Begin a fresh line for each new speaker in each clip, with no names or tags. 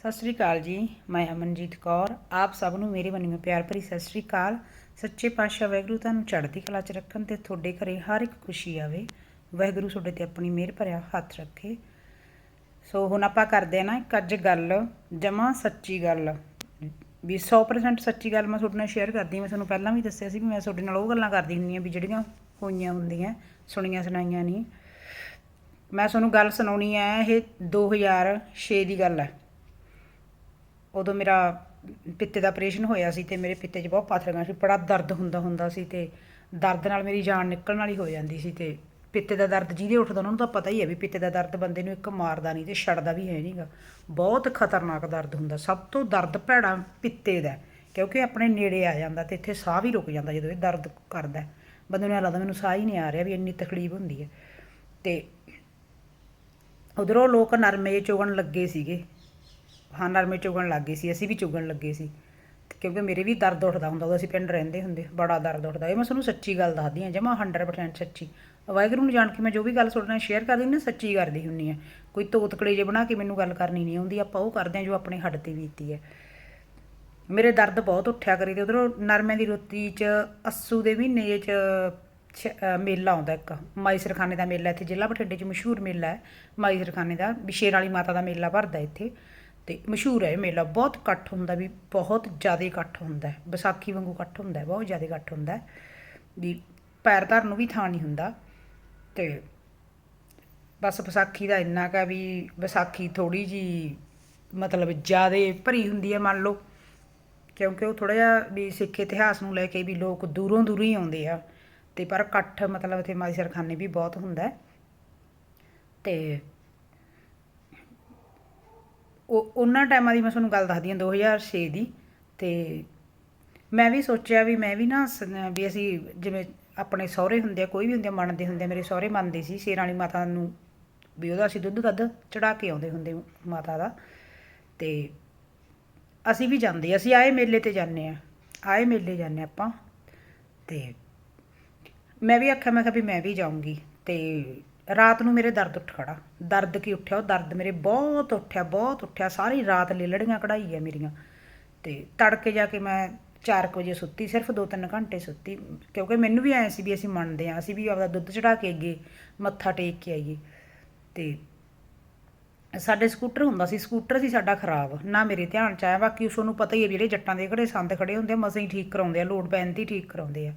ਸਤਿ ਸ੍ਰੀ ਅਕਾਲ ਜੀ, ਮੈਂ ਅਮਨਜੀਤ ਕੌਰ। ਆਪ ਸਭ ਨੂੰ ਮੇਰੇ ਵੱਲੋਂ ਪਿਆਰ ਭਰੀ ਸਤਿ ਸ੍ਰੀ ਅਕਾਲ। ਸੱਚੇ ਪਾਤਸ਼ਾਹ ਵਾਹਿਗੁਰੂ ਤੁਹਾਨੂੰ ਚੜ੍ਹਦੀ ਕਲਾ 'ਚ ਰੱਖਣ ਤੇ ਤੁਹਾਡੇ ਘਰੇ ਹਰ ਇੱਕ ਖੁਸ਼ੀ ਆਵੇ। ਵਾਹਿਗੁਰੂ ਤੁਹਾਡੇ ਤੇ ਆਪਣੀ ਮਿਹਰ ਭਰਿਆ ਹੱਥ ਰੱਖੇ। ਸੋ ਹੁਣ ਆਪਾਂ ਕਰਦੇ ਆ ਨਾ ਇੱਕ ਅੱਜ ਗੱਲ, ਜਮਾ ਸੱਚੀ ਗੱਲ। ਵੀ 100% ਸੱਚੀ ਗੱਲ ਮੈਂ ਤੁਹਾਡੇ ਨਾਲ ਸ਼ੇਅਰ ਕਰਦੀ ਹਾਂ। ਮੈਂ ਤੁਹਾਨੂੰ ਪਹਿਲਾਂ ਵੀ ਦੱਸਿਆ ਸੀ ਵੀ ਮੈਂ ਤੁਹਾਡੇ ਨਾਲ ਉਹ ਗੱਲਾਂ ਕਰਦੀ ਹੁੰਦੀ ਹਾਂ ਵੀ ਜਿਹੜੀਆਂ ਹੋਈਆਂ ਹੁੰਦੀਆਂ, ਸੁਣੀਆਂ ਸੁਣਾਈਆਂ ਨਹੀਂ। ਮੈਂ ਤੁਹਾਨੂੰ ਗੱਲ ਸੁਣਾਉਣੀ ਹੈ, ਇਹ 2006 ਦੀ ਗੱਲ ਹੈ। ਉਦੋਂ ਮੇਰਾ ਪਿੱਤੇ ਦਾ ਆਪਰੇਸ਼ਨ ਹੋਇਆ ਸੀ ਤੇ ਮੇਰੇ ਪਿੱਤੇ 'ਚ ਬਹੁਤ ਪਾਥਰ ਪਾਥਰੀਆਂ ਸੀ, ਬੜਾ ਦਰਦ ਹੁੰਦਾ ਹੁੰਦਾ ਸੀ ਤੇ ਦਰਦ ਨਾਲ ਮੇਰੀ ਜਾਨ ਨਿਕਲਣ ਵਾਲੀ ਹੋ ਜਾਂਦੀ ਸੀ ਤੇ ਪਿੱਤੇ ਦਾ ਦਰਦ ਜਿਹਦੇ ਉੱਠਦਾ ਉਹਨਾਂ ਨੂੰ ਤਾਂ ਪਤਾ ਹੀ ਹੈ ਵੀ ਪਿੱਤੇ ਦਾ ਦਰਦ ਬੰਦੇ ਨੂੰ ਇੱਕ ਮਾਰਦਾ ਨਹੀਂ ਤੇ ਛੱਡਦਾ ਵੀ ਹੈ ਨਹੀਂਗਾ ਬਹੁਤ ਖਤਰਨਾਕ ਦਰਦ ਹੁੰਦਾ, ਸਭ ਤੋਂ ਦਰਦ ਭੈੜਾ ਪਿੱਤੇ ਦਾ ਕਿਉਂਕਿ ਆਪਣੇ ਨੇੜੇ ਆ ਜਾਂਦਾ ਤੇ ਇੱਥੇ ਸਾਹ ਵੀ ਰੁਕ ਜਾਂਦਾ ਜਦੋਂ ਇਹ ਦਰਦ ਕਰਦਾ ਬੰਦੇ ਨੂੰ ਐਂ ਲੱਗਦਾ ਮੈਨੂੰ ਸਾਹ ਹੀ ਨਹੀਂ ਆ ਰਿਹਾ ਵੀ ਇੰਨੀ ਤਕਲੀਫ ਹੁੰਦੀ ਹੈ। ਤੇ ਉਧਰੋਂ ਲੋਕ ਨਰਮੇ ਚੁਗਣ ਲੱਗੇ ਸੀਗੇ। ਹਾਂ ਨਰਮੇ ਚੁਗਣ ਲੱਗ ਗਏ ਸੀ, ਅਸੀਂ ਵੀ ਚੁਗਣ ਲੱਗੇ ਸੀ। ਤੇ ਕਿਉਂਕਿ ਮੇਰੇ ਵੀ ਦਰਦ ਉੱਠਦਾ ਹੁੰਦਾ ਉਦੋਂ ਅਸੀਂ ਪਿੰਡ ਰਹਿੰਦੇ ਹੁੰਦੇ, ਬੜਾ ਦਰਦ ਉੱਠਦਾ। ਇਹ ਮੈਂ ਤੁਹਾਨੂੰ ਸੱਚੀ ਗੱਲ ਦੱਸਦੀ ਹਾਂ, ਜਮਾ 100% ਸੱਚੀ। ਵਾਹਿਗੁਰੂ ਨੂੰ ਜਾਣ ਕੇ ਮੈਂ ਜੋ ਵੀ ਗੱਲ ਤੁਹਾਡੇ ਨਾਲ ਸ਼ੇਅਰ ਕਰਦੀ ਨਾ ਸੱਚੀ ਕਰਦੀ ਹੁੰਨੀ ਆ ਕੋਈ ਤੋਤਕੜੇ ਜੇ ਬਣਾ ਕੇ ਮੈਨੂੰ ਗੱਲ ਕਰਨੀ ਨਹੀਂ ਆਉਂਦੀ, ਆਪਾਂ ਉਹ ਕਰਦੇ ਹਾਂ ਜੋ ਆਪਣੇ ਹੱਡ ਤੇ ਬੀਤੀ ਹੈ। ਮੇਰੇ ਦਰਦ ਬਹੁਤ ਉੱਠਿਆ ਕਰੀ ਤੇ ਉਧਰੋਂ ਨਰਮੇ ਦੀ ਰੋਟੀ ਚ ਅੱਸੂ ਦੇ ਮਹੀਨੇ ਚ ਮੇਲਾ ਆਉਂਦਾ ਇੱਕ। ਮਾਈ ਸਰਖਾਨੇ ਦਾ ਮੇਲਾ, ਇੱਥੇ ਜ਼ਿਲ੍ਹਾ ਬਠਿੰਡੇ ਚ ਮਸ਼ਹੂਰ ਮੇਲਾ ਹੈ। ਮਾਈ ਸਰਖਾਨੇ ਦਾ ਵਿਸ਼ੇਰ ਵਾਲੀ ਮਾਤਾ ਦਾ ਮੇਲਾ ਭਰਦਾ ਇੱਥੇ। ਤੇ ਮਸ਼ਹੂਰ ਹੈ ਇਹ ਮੇਲਾ। ਬਹੁਤ ਇਕੱਠ ਹੁੰਦਾ ਵੀ ਬਹੁਤ ਜ਼ਿਆਦਾ ਇਕੱਠ ਹੁੰਦਾ ਵਿਸਾਖੀ ਵਾਂਗੂ ਇਕੱਠ ਹੁੰਦਾ ਬਹੁਤ ਜ਼ਿਆਦਾ ਇਕੱਠ ਹੁੰਦਾ ਵੀ ਪੈਰ ਧਰਨ ਨੂੰ ਵੀ ਥਾਂ ਨਹੀਂ ਹੁੰਦਾ। ਤੇ ਬਸ ਵਿਸਾਖੀ ਦਾ ਇੰਨਾ ਕਾ ਵੀ ਵਿਸਾਖੀ ਥੋੜੀ ਜੀ ਮਤਲਬ ਜ਼ਿਆਦਾ ਭਰੀ ਹੁੰਦੀ ਹੈ ਮੰਨ ਲਓ। ਕਿਉਂਕਿ ਉਹ ਥੋੜਾ ਜਿਹਾ ਵੀ ਸਿੱਖ ਇਤਿਹਾਸ ਨੂੰ ਲੈ ਕੇ ਵੀ ਲੋਕ ਦੂਰੋਂ ਦੂਰੋਂ ਹੀ ਆਉਂਦੇ ਆ। ਤੇ ਪਰ ਇਕੱਠ ਮਤਲਬ ਇੱਥੇ ਮਾਈ ਸਰਖਾਨੇ ਵੀ ਬਹੁਤ ਹੁੰਦਾ ਹੈ। ਤੇ ਉਹ ਉਹਨਾਂ ਟਾਈਮਾਂ ਦੀ ਮੈਂ ਤੁਹਾਨੂੰ ਗੱਲ ਦੱਸਦੀ ਹਾਂ 2006 ਦੀ। ਤੇ ਮੈਂ ਵੀ ਸੋਚਿਆ ਵੀ ਮੈਂ ਵੀ ਨਾ ਵੀ ਅਸੀਂ ਜਿਵੇਂ ਆਪਣੇ ਸਹੁਰੇ ਹੁੰਦੇ ਆ, ਕੋਈ ਵੀ ਹੁੰਦੇ ਆ, ਮੰਨਦੇ ਹੁੰਦੇ ਆ, ਮੇਰੇ ਸਹੁਰੇ ਮੰਨਦੇ ਸੀ ਸ਼ੇਰਾਂ ਵਾਲੀ ਮਾਤਾ ਨੂੰ ਵੀ ਉਹਦਾ ਅਸੀਂ ਦੁੱਧ ਦੱਧ ਚੜਾ ਕੇ ਆਉਂਦੇ ਹੁੰਦੇ ਮਾਤਾ ਦਾ। ਤੇ ਅਸੀਂ ਵੀ ਜਾਂਦੇ ਅਸੀਂ ਆਏ ਮੇਲੇ ਤੇ ਜਾਂਦੇ ਆ, ਆਏ ਮੇਲੇ ਜਾਂਦੇ ਆਪਾਂ। ਤੇ ਮੈਂ ਵੀ ਆਖਿਆ, ਮੈਂ ਕਿਹਾ ਵੀ ਮੈਂ ਵੀ ਜਾਊਂਗੀ। ਤੇ ਰਾਤ ਨੂੰ ਮੇਰੇ ਦਰਦ ਉੱਠ ਖੜਾ। ਦਰਦ ਕੀ ਉੱਠਿਆ? ਉਹ ਦਰਦ ਮੇਰੇ ਬਹੁਤ ਉੱਠਿਆ ਬਹੁਤ ਉੱਠਿਆ। ਸਾਰੀ ਰਾਤ ਲੇਲੜੀਆਂ ਕਢਾਈ ਹੈ ਮੇਰੀਆਂ। ਤੇ ਤੜਕੇ ਜਾ ਕੇ ਮੈਂ 4 ਵਜੇ ਸੁੱਤੀ, ਸਿਰਫ 2-3 ਘੰਟੇ ਸੁੱਤੀ। ਕਿਉਂਕਿ ਮੈਨੂੰ ਵੀ ਐ ਸੀ ਵੀ ਅਸੀਂ ਮੰਨਦੇ ਆ ਅਸੀਂ ਵੀ ਆਪਦਾ ਦੁੱਧ ਚੜਾ ਕੇ ਅੱਗੇ ਮੱਥਾ ਟੇਕ ਕੇ ਆਈਏ। ਤੇ ਸਾਡੇ ਸਕੂਟਰ ਹੁੰਦਾ ਸੀ, ਸਕੂਟਰ ਸੀ ਸਾਡਾ ਖਰਾਬ, ਨਾ ਮੇਰੇ ਧਿਆਨ ਚ ਆਇਆ। ਬਾਕੀ ਉਸ ਨੂੰ ਪਤਾ ਹੀ ਹੈ ਵੀ ਜਿਹੜੇ ਜੱਟਾਂ ਦੇ ਘਰੇ ਸੰਦ ਖੜੇ ਹੁੰਦੇ ਆ, ਮਸਾਂ ਹੀ ਠੀਕ ਕਰਾਉਂਦੇ ਆ, ਲੋਡ ਪੈਣ ਤੇ ਠੀਕ ਕਰਾਉਂਦੇ ਆ।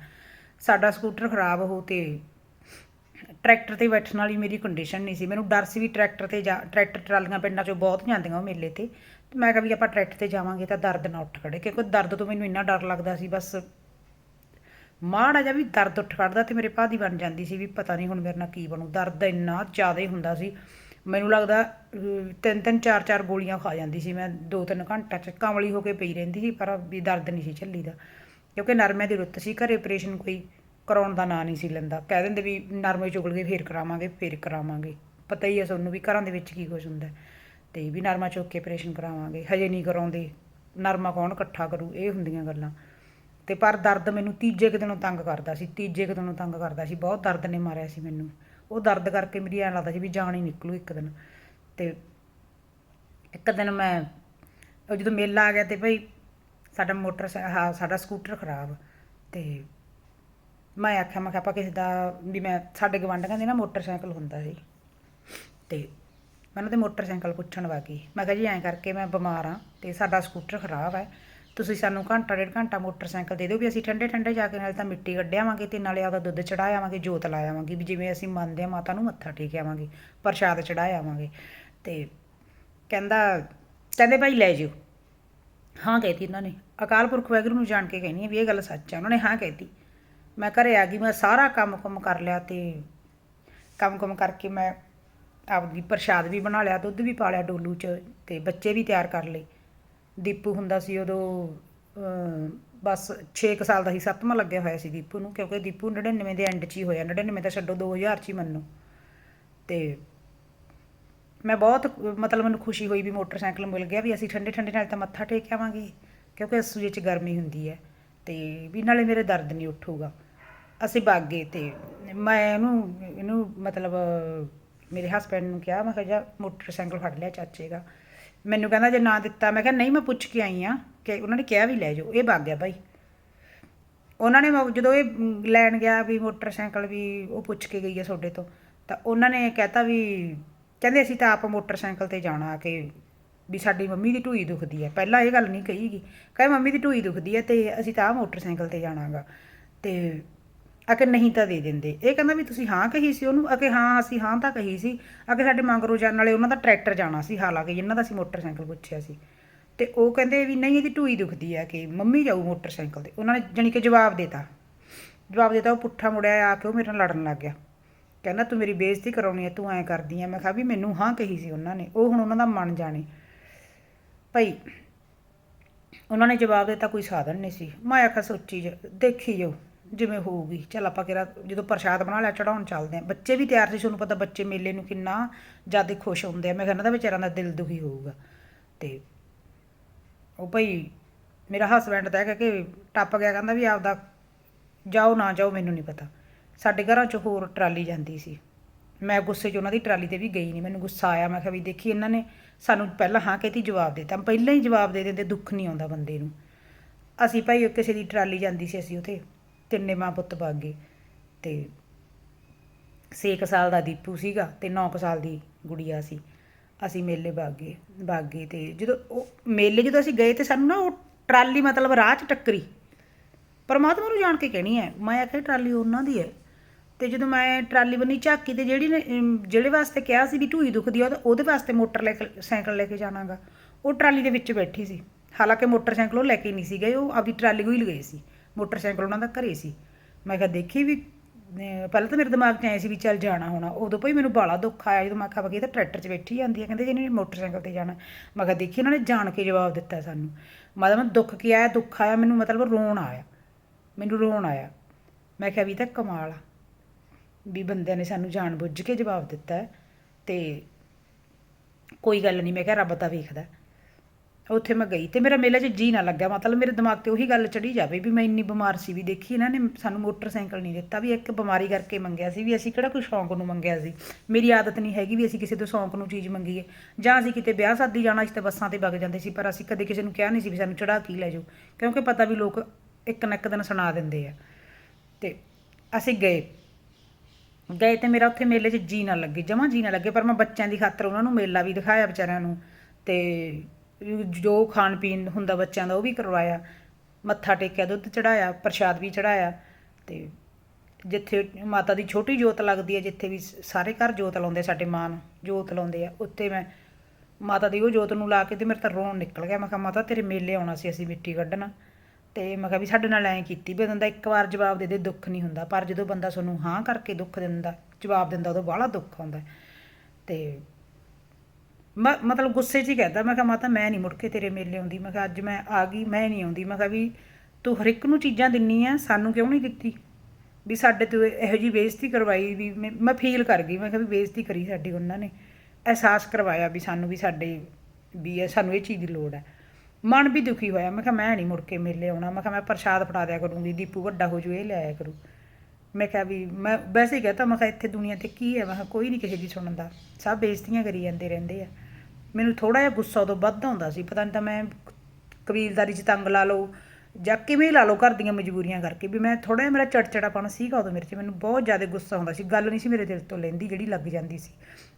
ਸਾਡਾ ਸਕੂਟਰ ਖਰਾਬ ਹੋ ਤੇ ਟਰੈਕਟਰ ਤੇ ਬੈਠਣ ਵਾਲੀ ਮੇਰੀ ਕੰਡੀਸ਼ਨ ਨਹੀਂ ਸੀ। ਮੈਨੂੰ ਡਰ ਸੀ ਵੀ ਟਰੈਕਟਰ ਤੇ ਜਾ ਟਰੈਕਟਰ ਟਰਾਲੀਆਂ ਪਿੰਡਾਂ ਚੋਂ ਬਹੁਤ ਜਾਂਦੀਆਂ ਉਹ ਮੇਲੇ ਤੇ। ਤੇ ਮੈਂ ਕਿਹਾ ਵੀ ਆਪਾਂ ਟਰੈਕਟਰ ਤੇ ਜਾਵਾਂਗੇ ਤਾਂ ਦਰਦ ਨਾ ਉੱਠ ਖੜੇ, ਕਿਉਂਕਿ ਦਰਦ ਤੋਂ ਮੈਨੂੰ ਇੰਨਾ ਡਰ ਲੱਗਦਾ ਸੀ ਬਸ। ਮਾੜਾ ਜਿਹਾ ਵੀ ਦਰਦ ਉੱਠ ਖੜਦਾ ਤੇ ਮੇਰੇ ਭਾਅ ਦੀ ਬਣ ਜਾਂਦੀ ਸੀ ਵੀ ਪਤਾ ਨਹੀਂ ਹੁਣ ਮੇਰੇ ਨਾਲ ਕੀ ਬਣੂ। ਦਰਦ ਇੰਨਾ ਜ਼ਿਆਦਾ ਹੀ ਹੁੰਦਾ ਸੀ। ਮੈਨੂੰ ਲੱਗਦਾ ਤਿੰਨ ਤਿੰਨ, ਚਾਰ ਚਾਰ ਗੋਲੀਆਂ ਖਾ ਜਾਂਦੀ ਸੀ ਮੈਂ, ਦੋ ਤਿੰਨ ਘੰਟਾ ਚ। ਕਾਂਵਲੀ ਹੋ ਕੇ ਪਈ ਰਹਿੰਦੀ ਸੀ, ਪਰ ਵੀ ਦਰਦ ਨਹੀਂ ਸੀ ਝੱਲੀ ਦਾ ਕਿਉਂਕਿ ਨਰਮੇ ਦੀ ਰੁੱਤ ਸੀ, ਘਰੇ ਆਪਰੇਸ਼ਨ ਕੋਈ ਕਰਾਉਣ ਦਾ ਨਾਂ ਨਹੀਂ ਸੀ ਲੈਂਦਾ। ਕਹਿ ਦਿੰਦੇ ਵੀ ਨਰਮੇ ਚੁਗਲ ਕੇ ਫੇਰ ਕਰਾਵਾਂਗੇ ਫੇਰ ਕਰਾਵਾਂਗੇ। ਪਤਾ ਹੀ ਹੈ ਤੁਹਾਨੂੰ ਵੀ ਘਰਾਂ ਦੇ ਵਿੱਚ ਕੀ ਕੁਝ ਹੁੰਦਾ ਹੈ। ਤੇ ਵੀ ਨਰਮਾ ਚੁੱਕ ਕੇ ਆਪਰੇਸ਼ਨ ਕਰਾਵਾਂਗੇ। ਹਜੇ ਨਹੀਂ ਕਰਾਉਂਦੇ। ਨਰਮਾ ਕੌਣ ਇਕੱਠਾ ਕਰੂ? ਇਹ ਹੁੰਦੀਆਂ ਗੱਲਾਂ। ਤੇ ਪਰ ਦਰਦ ਮੈਨੂੰ ਤੀਜੇ ਕੁ ਦਿਨੋਂ ਤੰਗ ਕਰਦਾ ਸੀ। ਤੀਜੇ ਕੁ ਦਿਨੋਂ ਤੰਗ ਕਰਦਾ ਸੀ। ਬਹੁਤ ਦਰਦ ਨੇ ਮਾਰਿਆ ਸੀ ਮੈਨੂੰ। ਉਹ ਦਰਦ ਕਰਕੇ ਮੇਰੀ ਐਂ ਲੱਗਦਾ ਸੀ ਵੀ ਜਾਨ ਹੀ ਨਿਕਲੂ ਇੱਕ ਦਿਨ। ਤੇ ਇੱਕ ਦਿਨ ਮੈਂ ਜਦੋਂ ਮੇਲਾ ਆ ਗਿਆ ਤੇ ਭਈ ਸਾਡਾ ਮੋਟਰ ਹਾਂ ਸਾਡਾ ਸਕੂਟਰ ਖਰਾਬ। ਤੇ ਮੈਂ ਆਖਿਆ, ਮੈਂ ਕਿਹਾ, ਆਪਾਂ ਕਿਸੇ ਦਾ ਵੀ ਮੈਂ, ਸਾਡੇ ਗਵਾਂਢੀਆਂ ਦੇ ਨਾ ਮੋਟਰਸਾਈਕਲ ਹੁੰਦਾ ਸੀ। ਤੇ ਮੈਨੂੰ ਤੇ ਮੋਟਰਸਾਈਕਲ ਪੁੱਛਣ ਵਾਗੀ ਮੈਂ ਕਿਹਾ ਜੀ, ਐਂ ਕਰਕੇ ਮੈਂ ਬਿਮਾਰ ਆ ਤੇ ਸਾਡਾ ਸਕੂਟਰ ਖਰਾਬ ਹੈ। ਤੁਸੀਂ ਸਾਨੂੰ ਘੰਟਾ, ਡੇਢ ਘੰਟਾ ਮੋਟਰਸਾਈਕਲ ਦੇ ਦਿਓ ਵੀ ਅਸੀਂ ਠੰਡੇ ਠੰਡੇ ਜਾ ਕੇ ਨਾਲੇ ਤਾਂ ਮਿੱਟੀ ਕੱਢ ਆਵਾਂਗੇ ਤੇ ਨਾਲੇ ਆਪਦਾ ਦੁੱਧ ਚੜਾ ਆਵਾਂਗੇ, ਜੋਤ ਲਾ ਆਵਾਂਗੇ ਵੀ ਜਿਵੇਂ ਅਸੀਂ ਮੰਨਦੇ ਆ ਮਾਤਾ ਨੂੰ ਮੱਥਾ ਟੇਕ ਆਵਾਂਗੇ, ਪ੍ਰਸ਼ਾਦ ਚੜਾ ਆਵਾਂਗੇ। ਤੇ ਕਹਿੰਦਾ, ਕਹਿੰਦੇ ਭਾਈ ਲੈ ਜਿਓ। ਹਾਂ ਕਹਿਤੀ ਉਹਨਾਂ ਨੇ। ਅਕਾਲ ਪੁਰਖ ਵਾਹਿਗੁਰੂ ਨੂੰ ਜਾਣ ਕੇ ਕਹਿਣੀ ਵੀ ਇਹ ਗੱਲ ਸੱਚ ਹੈ ਉਹਨਾਂ ਨੇ ਹਾਂ ਕਹਿਤੀ। ਮੈਂ ਘਰੇ ਆ ਗਈ ਮੈਂ ਸਾਰਾ ਕੰਮ ਕੁਮ ਕਰ ਲਿਆ ਤੇ ਕੰਮ ਕੁਮ ਕਰਕੇ ਮੈਂ ਆਪਦੀ ਪ੍ਰਸ਼ਾਦ ਵੀ ਬਣਾ ਲਿਆ ਦੁੱਧ ਵੀ ਪਾ ਲਿਆ ਡੋਲੂ 'ਚ ਤੇ ਬੱਚੇ ਵੀ ਤਿਆਰ ਕਰ ਲਏ। ਦੀਪੂ ਹੁੰਦਾ ਸੀ ਉਦੋਂ ਅਮ, ਬਸ 6 ਸਾਲ ਦਾ ਸੀ ਸੱਤਵਾਂ ਲੱਗਿਆ ਹੋਇਆ ਸੀ ਦੀਪੂ ਨੂੰ ਕਿਉਂਕਿ ਦੀਪੂ 99 ਦੇ ਐਂਡ 'ਚ ਹੀ ਹੋਇਆ 99 ਤਾਂ ਛੱਡੋ 2000 'ਚ ਹੀ ਮੰਨੋ। ਤੇ ਮੈਂ ਬਹੁਤ ਮਤਲਬ ਮੈਨੂੰ ਖੁਸ਼ੀ ਹੋਈ ਵੀ ਮੋਟਰਸਾਈਕਲ ਮਿਲ ਗਿਆ ਵੀ ਅਸੀਂ ਠੰਡੇ ਠੰਡੇ ਨਾਲ ਤਾਂ ਮੱਥਾ ਟੇਕ ਆਵਾਂਗੇ ਕਿਉਂਕਿ ਸੂਏ 'ਚ ਗਰਮੀ ਹੁੰਦੀ ਹੈ। ਤੇ ਵੀ ਨਾਲੇ ਮੇਰੇ ਦਰਦ ਨਹੀਂ ਉੱਠੂਗਾ। ਅਸੀਂ ਬਾਗੇ ਤੇ ਮੈਂ ਇਹਨੂੰ ਇਹਨੂੰ ਮਤਲਬ ਮੇਰੇ ਹਸਬੰਡ ਨੂੰ ਕਿਹਾ, ਮੈਂ ਕਿਹਾ ਜਾ ਮੋਟਰਸਾਈਕਲ ਫੜ ਲਿਆ ਚਾਚੇ ਦਾ। ਮੈਨੂੰ ਕਹਿੰਦਾ ਜੇ ਨਾ ਦਿੱਤਾ, ਮੈਂ ਕਿਹਾ ਨਹੀਂ ਮੈਂ ਪੁੱਛ ਕੇ ਆਈ ਆ ਕਿ ਉਹਨਾਂ ਨੇ ਕਿਹਾ ਵੀ ਲੈ ਜਾਓ, ਇਹ ਵਗ ਗਿਆ ਭਾਈ ਉਹਨਾਂ ਨੇ ਮ- ਜਦੋਂ ਇਹ ਲੈਣ ਗਿਆ ਵੀ ਮੋਟਰਸਾਈਕਲ ਵੀ ਉਹ ਪੁੱਛ ਕੇ ਗਈ ਆ ਤੁਹਾਡੇ ਤੋਂ, ਤਾਂ ਉਹਨਾਂ ਨੇ ਕਹਿਤਾ ਵੀ, ਕਹਿੰਦੇ ਅਸੀਂ ਤਾਂ ਆਪ ਮੋਟਰਸਾਈਕਲ ਤੇ ਜਾਣਾ ਕਿ ਵੀ ਸਾਡੀ ਮੰਮੀ ਦੀ ਢੂਈ ਦੁਖਦੀ ਹੈ। ਪਹਿਲਾਂ ਇਹ ਗੱਲ ਨਹੀਂ ਕਹੀਗੀ। ਕਹਿੰਦੇ ਮੰਮੀ ਦੀ ਢੂਈ ਦੁਖਦੀ ਹੈ ਤੇ ਅਸੀਂ ਤਾਂ ਆਹ ਮੋਟਰਸਾਈਕਲ ਤੇ ਜਾਣਾਗਾ। ਤੇ ਅਕੇ ਨਹੀਂ ਤਾਂ ਦੇ ਦਿੰਦੇ। ਇਹ ਕਹਿੰਦਾ ਵੀ ਤੁਸੀਂ ਹਾਂ ਕਹੀ ਸੀ ਉਹਨੂੰ। ਅਕੇ ਹਾਂ, ਅਸੀਂ ਹਾਂ ਤਾਂ ਕਹੀ ਸੀ। ਅਕੇ ਸਾਡੇ ਮੰਗਰੋ ਜਾਣ ਵਾਲੇ ਉਹਨਾਂ ਦਾ ਟਰੈਕਟਰ ਜਾਣਾ ਸੀ, ਹਾਲਾਂਕਿ ਜਿਨ੍ਹਾਂ ਦਾ ਅਸੀਂ ਮੋਟਰਸਾਈਕਲ ਪੁੱਛਿਆ ਸੀ। ਤੇ ਉਹ ਕਹਿੰਦੇ ਵੀ ਨਹੀਂ, ਇਹਦੀ ਢੂਈ ਦੁਖਦੀ ਹੈ ਕਿ ਮੰਮੀ ਜਾਊ ਮੋਟਰਸਾਈਕਲ ਤੇ। ਉਹਨਾਂ ਨੇ ਜਾਣੀ ਕਿ ਜਵਾਬ ਦੇਤਾ। ਜਵਾਬ ਦੇਤਾ, ਉਹ ਪੁੱਠਾ ਮੁੜਿਆ ਆ ਕੇ ਉਹ ਮੇਰੇ ਨਾਲ ਲੜਨ ਲੱਗ ਗਿਆ। ਕਹਿੰਦਾ, ਤੂੰ ਮੇਰੀ ਬੇਇੱਜ਼ਤੀ ਕਰਾਉਣੀ ਹੈ, ਤੂੰ ਐਂ ਕਰਦੀ ਐ ਮੈਂ ਕਿਹਾ, ਵੀ ਮੈਨੂੰ ਹਾਂ ਕਹੀ ਸੀ ਉਹਨਾਂ ਨੇ। ਉਹ ਹੁਣ ਉਹਨਾਂ ਦਾ ਮਨ ਜਾਣੇ। ਭਾਈ, ਉਹਨਾਂ ਨੇ ਜਵਾਬ ਦਿੱਤਾ ਕੋਈ ਸਾਧਨ ਨਹੀਂ ਸੀ। ਮੈਂ ਆਖਿਆ ਸੋਚੀ ਜਾ, ਦੇਖੀ ਜਾਓ, ਜਿਵੇਂ ਹੋਊਗੀ। ਚਲ ਆਪਾਂ ਕਿਹੜਾ, ਜਦੋਂ ਪ੍ਰਸ਼ਾਦ ਬਣਾ ਲਿਆ, ਚੜਾਉਣ ਚੱਲਦੇ ਆ ਬੱਚੇ ਵੀ ਤਿਆਰ ਸੀ, ਤੁਹਾਨੂੰ ਪਤਾ ਬੱਚੇ ਮੇਲੇ ਨੂੰ ਕਿੰਨਾ ਜ਼ਿਆਦਾ ਖੁਸ਼ ਹੁੰਦੇ ਆ। ਮੈਂ ਕਹਿੰਦਾ ਵਿਚਾਰਾਂ ਦਾ ਦਿਲ ਦੁਖੀ ਹੋਊਗਾ। ਤੇ ਉਹ ਭਾਈ, ਮੇਰਾ ਹਸਬੈਂਡ ਤਾਂ ਕਹਿ ਕੇ ਟੱਪ ਗਿਆ, ਕਹਿੰਦਾ ਵੀ ਆਪਦਾ ਜਾਓ, ਨਾ ਜਾਓ, ਮੈਨੂੰ ਨਹੀਂ ਪਤਾ। ਸਾਡੇ ਘਰਾਂ 'ਚ ਹੋਰ ਟਰਾਲੀ ਜਾਂਦੀ ਸੀ। ਮੈਂ ਗੁੱਸੇ 'ਚ ਉਹਨਾਂ ਦੀ ਟਰਾਲੀ ਤੇ ਵੀ ਗਈ ਨਹੀਂ, ਮੈਨੂੰ ਗੁੱਸਾ ਆਇਆ, ਮੈਂ ਕਿਹਾ ਵੀ ਦੇਖੀ ਇਹਨਾਂ ਨੇ ਸਾਨੂੰ ਪਹਿਲਾਂ ਹਾਂ ਕਹਿਤੀ, ਜਵਾਬ ਦਿੱਤਾ। ਪਹਿਲਾਂ ਹੀ ਜਵਾਬ ਦੇ ਦਿੰਦੇ, ਦੁੱਖ ਨਹੀਂ ਆਉਂਦਾ ਬੰਦੇ ਨੂੰ। ਅਸੀਂ ਭਾਈ ਕਿਸੇ ਦੀ ਟਰਾਲੀ ਜਾਂਦੀ ਸੀ ਅਸੀਂ ਉਥੇ, ਤਿੰਨੇ ਮਾਂ ਪੁੱਤ ਵਗ ਗਏ। ਤੇ 6 ਸਾਲ ਦਾ ਦੀਪੂ ਸੀਗਾ ਤੇ 9 ਸਾਲ ਦੀ ਗੁੜੀਆ ਸੀ। ਅਸੀਂ ਮੇਲੇ ਵਗ ਗਏ ਵਗ ਗਏ ਤੇ ਜਦੋਂ ਉਹ ਮੇਲੇ ਜਦੋਂ ਅਸੀਂ ਗਏ ਤੇ ਸਾਨੂੰ ਨਾ ਉਹ ਟਰਾਲੀ ਮਤਲਬ ਰਾਹ 'ਚ ਟੱਕਰੀ। ਪਰਮਾਤਮਾ ਨੂੰ ਜਾਣ ਕੇ ਕਹਿਣੀ ਹੈ, ਮੈਂ ਆਖਿਆ ਟਰਾਲੀ ਉਹਨਾਂ ਦੀ ਹੈ। ਤੇ ਜਦੋਂ ਮੈਂ ਟਰਾਲੀ ਬੰਨੀ ਝਾਕੀ ਤੇ ਜਿਹੜੀ ਨੇ ਅਮ, ਜਿਹੜੇ ਵਾਸਤੇ ਕਿਹਾ ਸੀ ਵੀ ਢੂਈ ਦੁਖਦੀ ਆ ਉਹਦਾ- ਉਹਦੇ ਵਾਸਤੇ ਮੋਟਰ ਲੈ ਕੇ ਸਾਈਕਲ ਲੈ ਕੇ ਜਾਣਾਗਾ। ਉਹ ਟਰਾਲੀ ਦੇ ਵਿੱਚ ਬੈਠੀ ਸੀ। ਹਾਲਾਂਕਿ ਮੋਟਰਸਾਈਕਲ ਉਹ ਲੈ ਕੇ ਨਹੀਂ ਸੀ ਗਏ ਉਹ ਆਪਦੀ ਟਰਾਲੀ ਕੋਈ ਲਗਾਈ ਸੀ। ਮੋਟਰਸਾਈਕਲ ਉਹਨਾਂ ਦਾ ਘਰੇ ਸੀ। ਮੈਂ ਕਿਹਾ ਦੇਖੀ ਵੀ ਅਹ, ਪਹਿਲਾਂ ਤਾਂ ਮੇਰੇ ਦਿਮਾਗ 'ਚ ਆਇਆ ਸੀ ਵੀ ਚੱਲ ਜਾਣਾ ਹੋਣਾ। ਉਦੋਂ ਭਾਈ ਮੈਨੂੰ ਬਾਲਾ ਦੁੱਖ ਆਇਆ ਜਦੋਂ ਮੈਂ ਕਿਹਾ ਵੀ ਤਾਂ ਟਰੈਕਟਰ 'ਚ ਬੈਠੀ ਜਾਂਦੀ ਹੈ ਕਹਿੰਦੇ ਜਿਹਨੇ ਮੋਟਰਸਾਈਕਲ ਤੇ ਜਾਣਾ। ਮੈਂ ਕਿਹਾ ਦੇਖੀ ਉਹਨਾਂ ਨੇ ਜਾਣ ਕੇ ਜਵਾਬ ਦਿੱਤਾ ਸਾਨੂੰ। ਮਤਲਬ ਮੈਨੂੰ ਦੁੱਖ ਕੀ ਆਇਆ? ਦੁੱਖ ਆਇਆ ਮੈਨੂੰ ਮਤਲਬ ਰੋਣ ਆਇਆ। ਮੈਨੂੰ ਰੋਣ ਆਇਆ। ਮੈਂ ਕਿਹਾ ਵੀ ਇਹ ਤਾਂ ਕਮਾਲ ਆ। ਵੀ ਬੰਦਿਆਂ ਨੇ ਸਾਨੂੰ ਜਾਣ ਬੁੱਝ ਕੇ ਜਵਾਬ ਦਿੱਤਾ ਹੈ ਤੇ ਕੋਈ ਗੱਲ ਨਹੀਂ, ਮੈਂ ਕਿਹਾ ਰੱਬ ਤਾਂ ਵੇਖਦਾ। ਉੱਥੇ ਮੈਂ ਗਈ ਤੇ ਮੇਰਾ ਮੇਲੇ 'ਚ ਜੀ ਨਾ ਲੱਗਿਆ, ਮਤਲਬ ਮੇਰੇ ਦਿਮਾਗ ਤੇ ਉਹੀ ਗੱਲ ਚੜੀ ਜਾਵੇ ਵੀ ਮੈਂ ਇੰਨੀ ਬਿਮਾਰ ਸੀ ਵੀ ਦੇਖੀ ਇਹਨਾਂ ਨੇ ਸਾਨੂੰ ਮੋਟਰਸਾਈਕਲ ਨਹੀਂ ਦਿੱਤਾ, ਵੀ ਇੱਕ ਬਿਮਾਰੀ ਕਰਕੇ ਮੰਗਿਆ ਸੀ, ਵੀ ਅਸੀਂ ਕਿਹੜਾ ਕੋਈ ਸ਼ੌਂਕ ਨੂੰ ਮੰਗਿਆ ਸੀ। ਮੇਰੀ ਆਦਤ ਨਹੀਂ ਹੈਗੀ ਵੀ ਅਸੀਂ ਕਿਸੇ ਤੋਂ ਸ਼ੌਂਕ ਨੂੰ ਚੀਜ਼ ਮੰਗੀਏ। ਜਾਂ ਅਸੀਂ ਕਿਤੇ ਵਿਆਹ ਸ਼ਾਦੀ ਜਾਣਾ ਸੀ ਤੇ ਬੱਸਾਂ ਤੇ ਵਗ ਜਾਂਦੇ ਸੀ, ਪਰ ਅਸੀਂ ਕਦੇ ਕਿਸੇ ਨੂੰ ਕਿਹਾ ਨਹੀਂ ਸੀ ਵੀ ਸਾਨੂੰ ਚੜਾ ਕੀ ਲੈ ਜਾਓ, ਕਿਉਂਕਿ ਪਤਾ ਵੀ ਲੋਕ ਇੱਕ ਨਾ ਇੱਕ ਦਿਨ ਸੁਣਾ ਦਿੰਦੇ ਆ। ਤੇ ਅਸੀਂ ਗਏ। ਗਏ ਤੇ ਮੇਰਾ ਉੱਥੇ ਮੇਲੇ 'ਚ ਜੀ ਨਾ ਲੱਗੇ, ਜਮਾਂ ਜੀ ਨਾ ਲੱਗੇ, ਪਰ ਮੈਂ ਬੱਚਿਆਂ ਦੀ ਖਾਤਰ ਉਹਨਾਂ ਨੂੰ ਮੇਲਾ ਵੀ ਦਿਖਾਇਆ ਵਿਚਾਰਿਆਂ ਨੂੰ ਤੇ ਜੋ ਖਾਣ ਪੀਣ ਹੁੰਦਾ ਬੱਚਿਆਂ ਦਾ ਉਹ ਵੀ ਕਰਵਾਇਆ, ਮੱਥਾ ਟੇਕਿਆ, ਦੁੱਧ ਚੜਾਇਆ ਪ੍ਰਸ਼ਾਦ ਵੀ ਚੜਾਇਆ ਤੇ ਜਿੱਥੇ ਮਾਤਾ ਦੀ ਛੋਟੀ ਜੋਤ ਲੱਗਦੀ ਹੈ, ਜਿੱਥੇ ਵੀ ਸਾਰੇ ਘਰ ਜੋਤ ਲਾਉਂਦੇ ਸਾਡੇ ਮਾਂ ਨੂੰ ਜੋਤ ਲਾਉਂਦੇ ਆ ਉੱਤੇ ਮੈਂ ਮਾਤਾ ਦੀ ਉਹ ਜੋਤ ਨੂੰ ਲਾ ਕੇ ਤੇ ਮੇਰੇ ਤਾਂ ਰੋਣ ਨਿਕਲ ਗਿਆ, ਮੈਂ ਕਿਹਾ, ਮਾਤਾ, ਤੇਰੇ ਮੇਲੇ ਆਉਣਾ ਸੀ, ਅਸੀਂ ਮਿੱਟੀ ਕੱਢਣਾ। ਤੇ ਮੈਂ ਕਿਹਾ ਵੀ ਸਾਡੇ ਨਾਲ ਐਂ ਕੀਤੀ ਵੀ ਬੰਦਾ ਇੱਕ ਵਾਰ ਜਵਾਬ ਦੇ ਦੇ, ਦੁੱਖ ਨਹੀਂ ਹੁੰਦਾ। ਪਰ ਜਦੋਂ ਬੰਦਾ ਤੁਹਾਨੂੰ ਹਾਂ ਕਰਕੇ ਦੁੱਖ ਦਿੰਦਾ, ਜਵਾਬ ਦਿੰਦਾ, ਉਦੋਂ ਬਾਹਲਾ ਦੁੱਖ ਆਉਂਦਾ। ਤੇ ਮ- ਮਤਲਬ ਗੁੱਸੇ 'ਚ ਹੀ ਕਹਿੰਦਾ ਮੈਂ ਕਿਹਾ, ਮਾਤਾ, ਮੈਂ ਨਹੀਂ ਮੁੜ ਕੇ ਤੇਰੇ ਮੇਲੇ ਆਉਂਦੀ। ਮੈਂ ਕਿਹਾ, ਅੱਜ ਮੈਂ ਆ ਗਈ, ਮੈਂ ਨਹੀਂ ਆਉਂਦੀ। ਮੈਂ ਕਿਹਾ ਵੀ ਤੂੰ ਹਰ ਇੱਕ ਨੂੰ ਚੀਜ਼ਾਂ ਦਿੰਨੀ ਆ, ਸਾਨੂੰ ਕਿਉਂ ਨਹੀਂ ਦਿੱਤੀ? ਵੀ ਸਾਡੇ ਤੋਂ ਇਹੋ ਜੀ ਬੇਇੱਜ਼ਤੀ ਕਰਵਾਈ ਵੀ ਮੈਂ- ਮੈਂ ਫੀਲ ਕਰ ਗਈ। ਮੈਂ ਕਿਹਾ ਵੀ ਬੇਇੱਜ਼ਤੀ ਕਰੀ ਸਾਡੀ ਉਹਨਾਂ ਨੇ। ਅਹਿਸਾਸ ਕਰਵਾਇਆ ਵੀ ਸਾਨੂੰ ਵੀ ਸਾਡੇ, ਵੀ ਇਹ ਸਾਨੂੰ ਇਹ ਚੀਜ਼ ਦੀ ਲੋੜ ਹੈ। ਮਨ ਵੀ ਦੁਖੀ ਹੋਇਆ। ਮੈਂ ਕਿਹਾ, ਮੈਂ ਨਹੀਂ ਮੁੜ ਕੇ ਮੇਲੇ ਆਉਣਾ। ਮੈਂ ਕਿਹਾ, ਮੈਂ ਪ੍ਰਸ਼ਾਦ ਫੜਾ ਦਿਆ ਕਰੂੰਗੀ ਦੀਪੂ ਵੱਡਾ ਹੋ ਜੂ, ਇਹ ਲੈ ਆਇਆ ਕਰੂ। ਮੈਂ ਕਿਹਾ ਵੀ, ਮੈਂ ਵੈਸੇ ਹੀ ਕਹਤਾ, ਮੈਂ ਕਿਹਾ, ਇੱਥੇ ਦੁਨੀਆ ਤੇ ਕੀ ਹੈ? ਮੈਂ ਕਿਹਾ, ਕੋਈ ਨਹੀਂ ਕਿਸੇ ਦੀ ਸੁਣਨ ਦਾ। ਸਭ ਬੇਇੱਜ਼ਤੀਆਂ ਕਰੀ ਜਾਂਦੇ ਰਹਿੰਦੇ ਆ। ਮੈਨੂੰ ਥੋੜਾ ਜਿਹਾ ਗੁੱਸਾ ਉਦੋਂ ਵੱਧ ਆਉਂਦਾ ਸੀ। ਪਤਾ ਨਹੀਂ ਤਾਂ ਮੈਂ ਕਬੀਲਦਾਰੀ 'ਚ ਤੰਗ ਲਾ ਲਓ, ਜਾਂ ਕਿਵੇਂ ਲਾ ਲਓ ਘਰ ਦੀਆਂ ਮਜਬੂਰੀਆਂ ਕਰਕੇ। ਵੀ ਮੈਂ ਥੋੜਾ ਜਿਹਾ ਮੇਰਾ ਚੜਚੜਾਪਣ ਸੀਗਾ ਉਦੋਂ ਮੇਰੇ 'ਚ। ਮੈਨੂੰ ਬਹੁਤ ਜ਼ਿਆਦਾ ਗੁੱਸਾ ਆਉਂਦਾ ਸੀ। ਗੱਲ ਨਹੀਂ ਸੀ ਮੇਰੇ ਦਿਲ ਤੋਂ ਲੈਂਦੀ ਜਿਹੜੀ ਲੱਗ ਜਾਂਦੀ ਸੀ।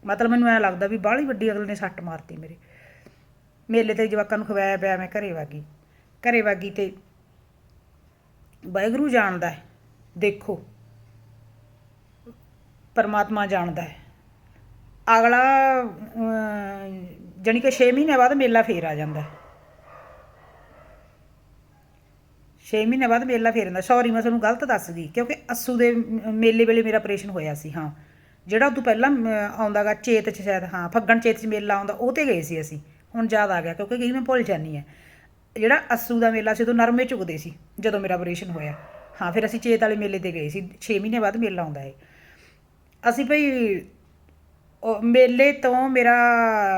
ਮਤਲਬ ਮੈਨੂੰ ਐ ਲੱਗਦਾ ਵੀ ਬਾਹਲੀ ਵੱਡੀ ਅਗਲੇ ਨੇ ਸੱਟ ਮਾਰਤੀ ਮੇਰੇ। ਮੇਲੇ ਤੇ ਜਵਾਕਾਂ ਨੂੰ ਖਵਾਇਆ ਪਿਆ ਮੈਂ ਘਰੇ ਵਾਗੀ। ਘਰੇ ਵਾਗੀ ਤੇ ਵਾਹਿਗੁਰੂ ਜਾਣਦਾ ਹੈ ਦੇਖੋ। ਪਰਮਾਤਮਾ ਜਾਣਦਾ ਹੈ। ਅਗਲਾ ਜਾਨੀ ਕਿ 6 ਮਹੀਨੇ ਬਾਅਦ ਮੇਲਾ ਫੇਰ ਆ ਜਾਂਦਾ ਹੈ। 6 ਮਹੀਨੇ ਬਾਅਦ ਮੇਲਾ ਫੇਰ ਆਉਂਦਾ। ਸੌਰੀ ਮੈਂ ਤੁਹਾਨੂੰ ਗਲਤ ਦੱਸ ਗਈ ਕਿਉਂਕਿ ਅਸੂ ਦੇ ਮੇਲੇ ਵੇਲੇ ਮੇਰਾ ਆਪਰੇਸ਼ਨ ਹੋਇਆ ਸੀ ਹਾਂ। ਜਿਹੜਾ ਉਦੋਂ ਪਹਿਲਾਂ ਮ, ਆਉਂਦਾਗਾ ਚੇਤ ਚ ਸ਼ਾਇਦ ਹਾਂ ਫੱਗਣ ਚੇਤ ਚ ਮੇਲਾ ਆਉਂਦਾ ਉਹ ਤੇ ਗਏ ਸੀ ਅਸੀਂ। ਹੁਣ ਯਾਦ ਆ ਗਿਆ, ਕਿਉਂਕਿ ਕਈ ਮੈਂ ਭੁੱਲ ਜਾਂਦੀ ਹਾਂ। ਜਿਹੜਾ ਅਸੂ ਦਾ ਮੇਲਾ ਸੀ, ਉਦੋਂ ਨਰਮੇ ਚੁਗਦੇ ਸੀ, ਜਦੋਂ ਮੇਰਾ ਆਪਰੇਸ਼ਨ ਹੋਇਆ। ਹਾਂ, ਫਿਰ ਅਸੀਂ ਚੇਤ ਵਾਲੇ ਮੇਲੇ ਤੇ ਗਏ ਸੀ 6 ਮਹੀਨੇ ਬਾਅਦ ਮੇਲਾ ਆਉਂਦਾ ਹੈ ਅਸੀਂ ਭਈ ਮੇਲੇ ਤੋਂ ਮੇਰਾ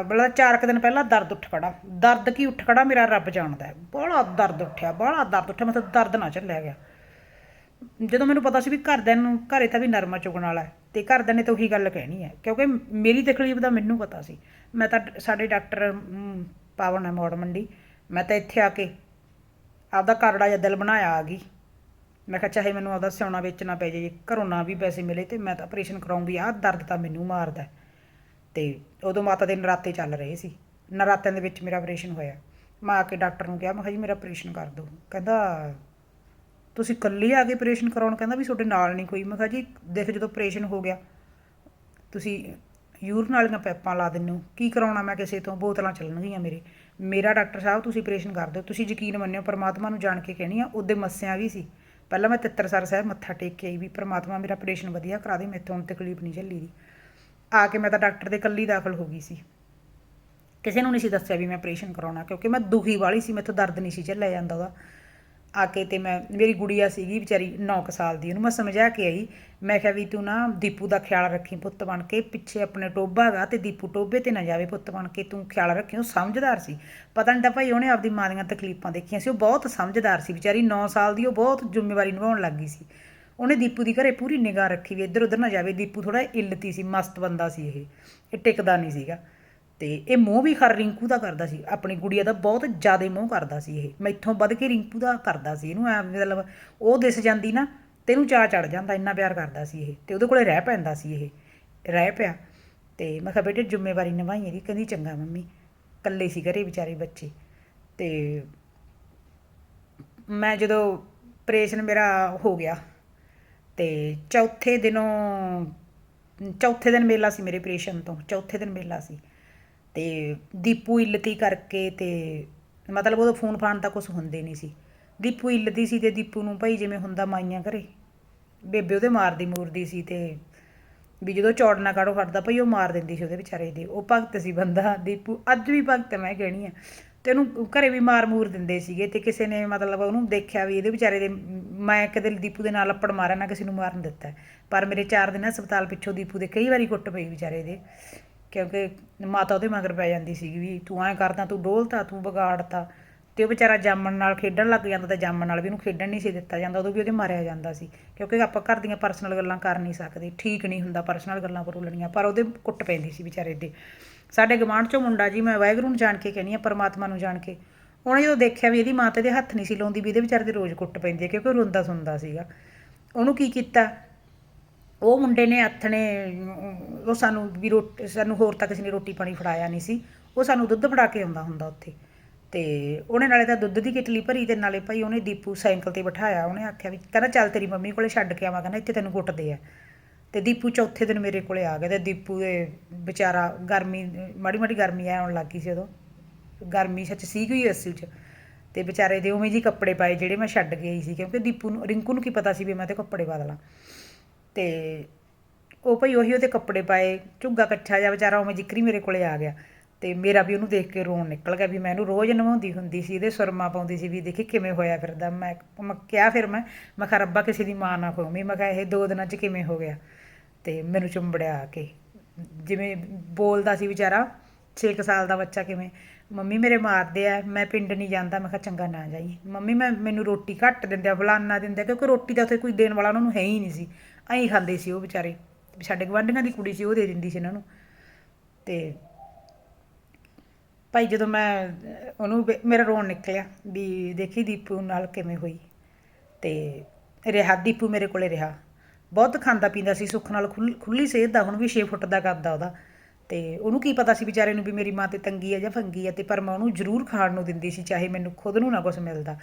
ਬੜਾ ਚਾਰ ਕੁ ਦਿਨ ਪਹਿਲਾਂ ਦਰਦ ਉੱਠ ਖੜਾ ਦਰਦ ਕੀ ਉੱਠ ਖੜਾ ਮੇਰਾ ਰੱਬ ਜਾਣਦਾ ਹੈ ਬੜਾ ਦਰਦ ਉੱਠਿਆ, ਬੜਾ ਦਰਦ ਉੱਠਿਆ, ਮਤਲਬ ਦਰਦ ਨਾ ਚੱਲਿਆ ਗਿਆ। ਜਦੋਂ ਮੈਨੂੰ ਪਤਾ ਸੀ ਵੀ ਘਰਦਿਆਂ ਨੂੰ, ਘਰੇ ਤਾਂ ਵੀ ਨਰਮਾ ਚੁਗਣ ਵਾਲਾ ਹੈ ਤੇ ਘਰਦਿਆਂ ਨੇ ਤਾਂ ਉਹੀ ਗੱਲ ਕਹਿਣੀ ਹੈ। ਕਿਉਂਕਿ ਮੇਰੀ ਤਕਲੀਫ ਦਾ ਮੈਨੂੰ ਪਤਾ ਸੀ। ਮੈਂ ਤਾਂ ਸਾਡੇ ਡਾਕਟਰ ਪਾਵਨ ਹੈ ਮੋੜ ਮੰਡੀ। ਮੈਂ ਤਾਂ ਇੱਥੇ ਆ ਕੇ ਆਪਦਾ ਕਰੜਾ ਜਿਹਾ ਦਿਲ ਬਣਾਇਆ ਆ ਗਈ। ਮੈਂ ਕਿਹਾ, ਚਾਹੇ ਮੈਨੂੰ ਆਪਦਾ ਸਿਉਣਾ ਵੇਚਣਾ ਪੈ ਜੇ ਜੇ ਘਰੋਂ ਨਾ ਵੀ ਪੈਸੇ ਮਿਲੇ ਤੇ ਮੈਂ ਤਾਂ ਆਪਰੇਸ਼ਨ ਕਰਾਉਂ ਵੀ ਆਹ ਦਰਦ ਤਾਂ ਮੈਨੂੰ ਮਾਰਦਾ ਹੈ। ਤੇ ਉਦੋਂ ਮਾਤਾ ਦੇ ਨਰਾਤੇ ਚੱਲ ਰਹੇ ਸੀ। ਨਰਾਤਿਆਂ ਦੇ ਵਿੱਚ ਮੇਰਾ ਆਪਰੇਸ਼ਨ ਹੋਇਆ। ਮੈਂ ਆ ਕੇ ਡਾਕਟਰ ਨੂੰ ਕਿਹਾ, ਮੈਂ ਕਿਹਾ ਜੀ, ਮੇਰਾ ਆਪਰੇਸ਼ਨ ਕਰ ਦਿਓ। ਕਹਿੰਦਾ ਤੁਸੀਂ ਇਕੱਲੇ ਆ ਕੇ ਆਪਰੇਸ਼ਨ ਕਰਾਉਣ ਕਹਿੰਦਾ ਵੀ ਤੁਹਾਡੇ ਨਾਲ ਨਹੀਂ ਕੋਈ। ਮੈਂ ਕਿਹਾ ਜੀ, ਦੇਖ ਜਦੋਂ ਆਪਰੇਸ਼ਨ ਹੋ ਗਿਆ, ਤੁਸੀਂ ਯੂਰਨ ਵਾਲੀਆਂ ਪੈਪਾਂ ਲਾ ਦਿੰਦੇ ਹੋ। ਕੀ ਕਰਾਉਣਾ ਮੈਂ ਕਿਸੇ ਤੋਂ? ਬੋਤਲਾਂ ਚੱਲਣਗੀਆਂ ਮੇਰੇ। ਮੇਰਾ ਡਾਕਟਰ ਸਾਹਿਬ, ਤੁਸੀਂ ਆਪਰੇਸ਼ਨ ਕਰ ਦਿਓ। ਤੁਸੀਂ ਯਕੀਨ ਮੰਨਿਓ, ਪਰਮਾਤਮਾ ਨੂੰ ਜਾਣ ਕੇ ਕਹਿਣੀ ਆ, ਉਹਦੇ ਮੱਸਿਆਂ ਵੀ ਸੀ। ਪਹਿਲਾਂ ਮੈਂ ਤਿੱਤਰਸਰ ਸਾਹਿਬ ਮੱਥਾ ਟੇਕ ਕੇ ਆਈ ਵੀ ਪਰਮਾਤਮਾ ਮੇਰਾ ਆਪਰੇਸ਼ਨ ਵਧੀਆ ਕਰਾ ਦੇ ਮੈਥੋਂ ਹੁਣ ਤਕਲੀਫ ਨਹੀਂ ਝੱਲੀ ਦੀ। ਆ ਕੇ ਮੈਂ ਤਾਂ ਡਾਕਟਰ ਦੇ ਕੱਲੀ ਦਾਖਲ ਹੋ ਗਈ ਸੀ। ਕਿਸੇ ਨੂੰ ਨਹੀਂ ਸੀ ਦੱਸਿਆ ਵੀ ਮੈਂ ਆਪਰੇਸ਼ਨ ਕਰਾਉਣਾ, ਕਿਉਂਕਿ ਮੈਂ ਦੁਖੀ ਵਾਲੀ ਸੀ, ਮੈਥੋਂ ਦਰਦ ਨਹੀਂ ਸੀ ਝੱਲਿਆ ਜਾਂਦਾ ਉਹਦਾ। ਆ ਕੇ ਤੇ ਮੈਂ, ਮੇਰੀ ਗੁੜੀਆ ਸੀਗੀ ਵਿਚਾਰੀ 9 ਸਾਲ ਦੀ, ਉਹਨੂੰ ਮੈਂ ਸਮਝਾ ਕੇ ਆਈ। ਮੈਂ ਕਿਹਾ ਵੀ ਤੂੰ ਨਾ ਦੀਪੂ ਦਾ ਖਿਆਲ ਰੱਖੀ ਪੁੱਤ ਬਣ ਕੇ, ਪਿੱਛੇ ਆਪਣੇ ਟੋਬਾ ਹੈਗਾ ਤੇ ਦੀਪੂ ਟੋਬੇ ਤੇ ਨਾ ਜਾਵੇ ਪੁੱਤ ਬਣ ਕੇ, ਤੂੰ ਖਿਆਲ ਰੱਖੀ, ਉਹ ਸਮਝਦਾਰ ਸੀ। ਪਤਾ ਨਹੀਂ ਤਾਂ ਭਾਈ ਉਹਨੇ ਆਪਦੀ ਮਾਂ ਦੀਆਂ ਤਕਲੀਫਾਂ ਦੇਖੀਆਂ ਸੀ, ਉਹ ਬਹੁਤ ਸਮਝਦਾਰ ਸੀ ਵਿਚਾਰੀ 9 ਸਾਲ ਦੀ ਉਹ ਬਹੁਤ ਜ਼ਿੰਮੇਵਾਰੀ ਨਿਭਾਉਣ ਲੱਗ ਗਈ ਸੀ। ਉਹਨੇ ਦੀਪੂ ਦੀ ਘਰੇ ਪੂਰੀ ਨਿਗਾਹ ਰੱਖੀ ਵੀ ਇੱਧਰ ਉੱਧਰ ਨਾ ਜਾਵੇ, ਦੀਪੂ ਥੋੜਾ ਇਲਤੀ ਸੀ, ਮਸਤ ਬੰਦਾ ਸੀ ਇਹ ਇਹ ਟਿਕਦਾ ਨਹੀਂ ਸੀਗਾ। ਤੇ ਇਹ ਮੋਹ ਵੀ ਖਰ ਰਿੰਕੂ ਦਾ ਕਰਦਾ ਸੀ, ਆਪਣੀ ਗੁੜੀਆ ਦਾ ਬਹੁਤ ਜ਼ਿਆਦਾ ਮੋਹ ਕਰਦਾ ਸੀ ਇਹ, ਮੈਥੋਂ ਵੱਧ ਕੇ ਰਿੰਕੂ ਦਾ ਕਰਦਾ ਸੀ ਇਹਨੂੰ, ਐ ਮਤਲਬ ਉਹ ਦਿਸ ਜਾਂਦੀ ਨਾ, ਤੇ ਇਹਨੂੰ ਚਾਹ ਚੜ ਜਾਂਦਾ, ਇੰਨਾ ਪਿਆਰ ਕਰਦਾ ਸੀ ਇਹ, ਤੇ ਉਹਦੇ ਕੋਲੇ ਰਹਿ ਪੈਂਦਾ ਸੀ ਇਹ, ਰਹਿ ਪਿਆ, ਤੇ ਮੈਂ ਕਿਹਾ ਬੇਟੇ ਜ਼ਿੰਮੇਵਾਰੀ ਨਿਭਾਈ ਇਹਦੀ, ਕਹਿੰਦੀ ਚੰਗਾ ਮੰਮੀ, ਇਕੱਲੇ ਸੀ ਘਰੇ ਵਿਚਾਰੇ ਬੱਚੇ, ਤੇ ਮੈਂ ਜਦੋਂ ਆਪਰੇਸ਼ਨ ਮੇਰਾ ਹੋ ਗਿਆ, ਤੇ ਚੌਥੇ ਦਿਨੋਂ, ਚੌਥੇ ਦਿਨ ਮੇਲਾ ਸੀ ਮੇਰੇ ਆਪਰੇਸ਼ਨ ਤੋਂ, ਚੌਥੇ ਦਿਨ ਮੇਲਾ ਸੀ ਤੇ ਦੀਪੂ ਇਲਤੀ ਕਰਕੇ ਅਤੇ ਮਤਲਬ ਉਹਦਾ ਫੋਨ ਫਾਨ ਤਾਂ ਕੁਛ ਹੁੰਦੇ ਨਹੀਂ ਸੀ। ਦੀਪੂ ਇਲਤੀ ਸੀ ਅਤੇ ਦੀਪੂ ਨੂੰ ਭਾਈ ਜਿਵੇਂ ਹੁੰਦਾ ਮਾਈਆਂ ਘਰੇ, ਬੇਬੇ ਉਹਦੇ ਮਾਰਦੀ ਮੂਰਦੀ ਸੀ ਅਤੇ ਵੀ ਜਦੋਂ ਚੌੜਨਾ ਕਾੜੋ ਫੜਦਾ ਭਾਈ ਉਹ ਮਾਰ ਦਿੰਦੀ ਸੀ ਉਹਦੇ ਵਿਚਾਰੇ ਦੇ, ਉਹ ਭਗਤ ਸੀ ਬੰਦਾ, ਦੀਪੂ ਅੱਜ ਵੀ ਭਗਤ ਮੈਂ ਕਹਿਣੀ ਆ। ਤੇ ਉਹਨੂੰ ਘਰੇ ਵੀ ਮਾਰ ਮੂਰ ਦਿੰਦੇ ਸੀਗੇ ਤੇ ਕਿਸੇ ਨੇ ਮਤਲਬ ਉਹਨੂੰ ਦੇਖਿਆ ਵੀ ਇਹਦੇ ਵਿਚਾਰੇ ਦੇ, ਮੈਂ ਕਦੇ ਦੀਪੂ ਦੇ ਨਾਲ ਅੱਪੜ ਮਾਰਿਆ, ਨਾ ਕਿਸੇ ਨੂੰ ਮਾਰਨ ਦਿੱਤਾ। ਪਰ ਮੇਰੇ 4 ਦਿਨ ਹਸਪਤਾਲ ਪਿੱਛੋਂ ਦੀਪੂ ਦੇ ਕਈ ਵਾਰੀ ਕੁੱਟ ਪਈ ਵਿਚਾਰੇ ਦੇ। ਕਿਉਂਕਿ ਮਾਤਾ ਉਹਦੇ ਮਗਰ ਪੈ ਜਾਂਦੀ ਸੀਗੀ ਵੀ ਤੂੰ ਐਂ ਕਰਦਾ, ਤੂੰ ਡੋਲਤਾ, ਤੂੰ ਵਿਗਾੜਤਾ। ਤੇ ਉਹ ਵਿਚਾਰਾ ਜਾਮਣ ਨਾਲ ਖੇਡਣ ਲੱਗ ਜਾਂਦਾ ਤਾਂ ਜਾਮਣ ਨਾਲ ਵੀ ਉਹਨੂੰ ਖੇਡਣ ਨਹੀਂ ਸੀ ਦਿੱਤਾ ਜਾਂਦਾ, ਉਦੋਂ ਵੀ ਉਹਦੇ ਮਾਰਿਆ ਜਾਂਦਾ ਸੀ। ਕਿਉਂਕਿ ਆਪਾਂ ਘਰ ਦੀਆਂ ਪਰਸਨਲ ਗੱਲਾਂ ਕਰ ਨਹੀਂ ਸਕਦੇ, ਠੀਕ ਨਹੀਂ ਹੁੰਦਾ ਪਰਸਨਲ ਗੱਲਾਂ ਬੋਲਣੀਆਂ, ਪਰ ਉਹਦੇ ਕੁੱਟ ਪੈਂਦੀ ਸੀ ਵਿਚਾਰੇ ਦੇ। ਸਾਡੇ ਗਵਾਂਢ ਚੋਂ ਮੁੰਡਾ ਜੀ, ਮੈਂ ਵਾਹਿਗੁਰੂ ਨੂੰ ਜਾਣ ਕੇ ਕਹਿੰਦੀ ਆ ਪਰਮਾਤਮਾ ਨੂੰ ਜਾਣ ਕੇ। ਉਹਨੇ ਜਦੋਂ ਦੇਖਿਆ ਵੀ ਇਹਦੀ ਮਾਂ ਤੇ ਦੇ ਹੱਥ ਨਹੀਂ ਸੀ ਲਾਉਂਦੀ, ਵੀ ਇਹਦੇ ਵਿਚਾਰੇ ਦੇ ਰੋਜ਼ ਕੁੱਟ ਪੈਂਦੀ ਹੈ, ਕਿਉਂਕਿ ਉਹ ਰੋਂਦਾ ਸੁੰਦਾ ਸੀਗਾ। ਉਹਨੂੰ ਕੀ ਕੀਤਾ? ਉਹ ਮੁੰਡੇ ਨੇ ਆਥਣੇ ਉਹ ਸਾਨੂੰ ਵੀ ਰੋਟੀ, ਸਾਨੂੰ ਹੋਰ ਤਾਂ ਕਿਸੇ ਨੇ ਰੋਟੀ ਪਾਣੀ ਫੜਾਇਆ ਨਹੀਂ ਸੀ। ਉਹ ਸਾਨੂੰ ਦੁੱਧ ਫੜਾ ਕੇ ਆਉਂਦਾ ਹੁੰਦਾ ਉੱਥੇ। ਤੇ ਉਹਨੇ ਨਾਲੇ ਤਾਂ ਦੁੱਧ ਦੀ ਕਿਟਲੀ ਭਰੀ ਤੇ ਨਾਲੇ ਭਾਈ ਉਹਨੇ ਦੀਪੂ ਸਾਈਕਲ ਤੇ ਬਿਠਾਇਆ, ਉਹਨੇ ਆਖਿਆ ਵੀ, ਕਹਿੰਦਾ, ਚੱਲ ਤੇਰੀ ਮੰਮੀ ਕੋਲੇ ਛੱਡ ਕੇ ਆਵਾਂ, ਕਹਿੰਦਾ, ਇੱਥੇ ਤੈਨੂੰ ਕੁੱਟਦੇ ਆ। ਤੇ ਦੀਪੂ ਚੌਥੇ ਦਿਨ ਮੇਰੇ ਕੋਲੇ ਆ ਗਿਆ ਤੇ ਦੀਪੂ ਦੇ ਵਿਚਾਰਾ ਗਰਮੀ, ਮਾੜੀ ਮਾੜੀ ਗਰਮੀ ਆਉਣ ਲੱਗ ਗਈ ਸੀ ਉਦੋਂ। ਗਰਮੀ ਸੱਚ ਸੀ ਗਈ ਅਸਲ 'ਚ। ਤੇ ਵਿਚਾਰੇ ਦੇ ਉਵੇਂ ਜੀ ਕੱਪੜੇ ਪਾਏ ਜਿਹੜੇ ਮੈਂ ਛੱਡ ਕੇ ਆਈ ਸੀ, ਕਿਉਂਕਿ ਦੀਪੂ ਨੂੰ, ਰਿੰਕੂ ਨੂੰ ਕੀ ਪਤਾ ਸੀ ਵੀ ਮੈਂ ਤੇ ਕੱਪੜੇ ਬਦਲਾਂ। ਤੇ ਉਹ ਭਈ ਉਹੀ ਉਹਦੇ ਕੱਪੜੇ ਪਾਏ, ਝੁੱਗਾ ਕੱਛਾ ਜਿਹਾ ਵਿਚਾਰਾ ਉਵੇਂ ਜਿਕਰੀ ਮੇਰੇ ਕੋਲੇ ਆ ਗਿਆ ਤੇ ਮੇਰਾ ਵੀ ਉਹਨੂੰ ਦੇਖ ਕੇ ਰੋਣ ਨਿਕਲ ਗਿਆ ਵੀ ਮੈਂ ਇਹਨੂੰ ਰੋਜ਼ ਨਵਾਉਂਦੀ ਹੁੰਦੀ ਸੀ, ਇਹਦੇ ਸੁਰਮਾ ਪਾਉਂਦੀ ਸੀ ਵੀ ਦੇਖੀ ਕਿਵੇਂ ਹੋਇਆ ਫਿਰਦਾ। ਮੈਂ ਮੈਂ ਕਿਹਾ ਫਿਰ ਮੈਂ ਮੈਂ ਕਿਹਾ ਰੱਬਾ ਕਿਸੇ ਦੀ ਮਾਂ ਨਾ ਹੋਵੇ ਮੈਂ ਕਿਹਾ ਇਹ ਦੋ ਦਿਨਾਂ 'ਚ ਕਿਵੇਂ ਹੋ ਗਿਆ। ਤੇ ਮੈਨੂੰ ਚੁੰਬੜਿਆ ਆ ਕੇ, ਜਿਵੇਂ ਬੋਲਦਾ ਸੀ ਵਿਚਾਰਾ 6 ਸਾਲ ਦਾ ਬੱਚਾ ਕਿਵੇਂ, ਮੰਮੀ ਮੇਰੇ ਮਾਰਦੇ ਆ, ਮੈਂ ਪਿੰਡ ਨਹੀਂ ਜਾਂਦਾ। ਮੈਂ ਕਿਹਾ, ਚੰਗਾ ਨਾ ਜਾਈ। ਮੰਮੀ ਮੈਂ, ਮੈਨੂੰ ਰੋਟੀ ਘੱਟ ਦਿੰਦੇ ਆ, ਫਲਾਨਾ ਦਿੰਦੇ ਕਿਉਂਕਿ ਰੋਟੀ ਤਾਂ ਉੱਥੇ ਕੋਈ ਦੇਣ ਵਾਲਾ ਉਹਨਾਂ ਨੂੰ ਹੈ ਹੀ ਨਹੀਂ ਸੀ। ਐਂ ਖਾਂਦੇ ਸੀ ਉਹ ਵਿਚਾਰੇ। ਸਾਡੇ ਗਵਾਂਢੀਆਂ ਦੀ ਕੁੜੀ ਸੀ, ਉਹ ਦੇ ਦਿੰਦੀ ਸੀ ਇਹਨਾਂ ਨੂੰ। ਤੇ ਭਾਈ ਜਦੋਂ ਮੈਂ, ਉਹਨੂੰ ਮੇਰਾ ਰੋਣ ਨਿਕਲਿਆ ਵੀ ਦੇਖੀ ਦੀਪੂ ਨਾਲ ਕਿਵੇਂ ਹੋਈ। ਤੇ ਰਿਹਾ, ਦੀਪੂ ਮੇਰੇ ਕੋਲੇ ਰਿਹਾ। ਬਹੁਤ ਖਾਂਦਾ ਪੀਂਦਾ ਸੀ, ਸੁੱਖ ਨਾਲ ਖੁੱਲ- ਖੁੱਲੀ ਸਿਹਤ ਦਾ, ਹੁਣ ਵੀ 6 ਫੁੱਟ ਦਾ ਕਰਦਾ ਉਹਦਾ। ਤੇ ਉਹਨੂੰ ਕੀ ਪਤਾ ਸੀ ਵਿਚਾਰੇ ਨੂੰ ਵੀ ਮੇਰੀ ਮਾਂ ਤੇ ਤੰਗੀ ਹੈ ਜਾਂ ਫੰਗੀ ਹੈ ਤੇ ਪਰ ਮੈਂ ਉਹਨੂੰ ਜ਼ਰੂਰ ਖਾਣ ਨੂੰ ਦਿੰਦੀ ਸੀ, ਚਾਹੇ ਮੈਨੂੰ ਖੁਦ ਨੂੰ ਨਾ ਕੁਝ ਮਿਲਦਾ।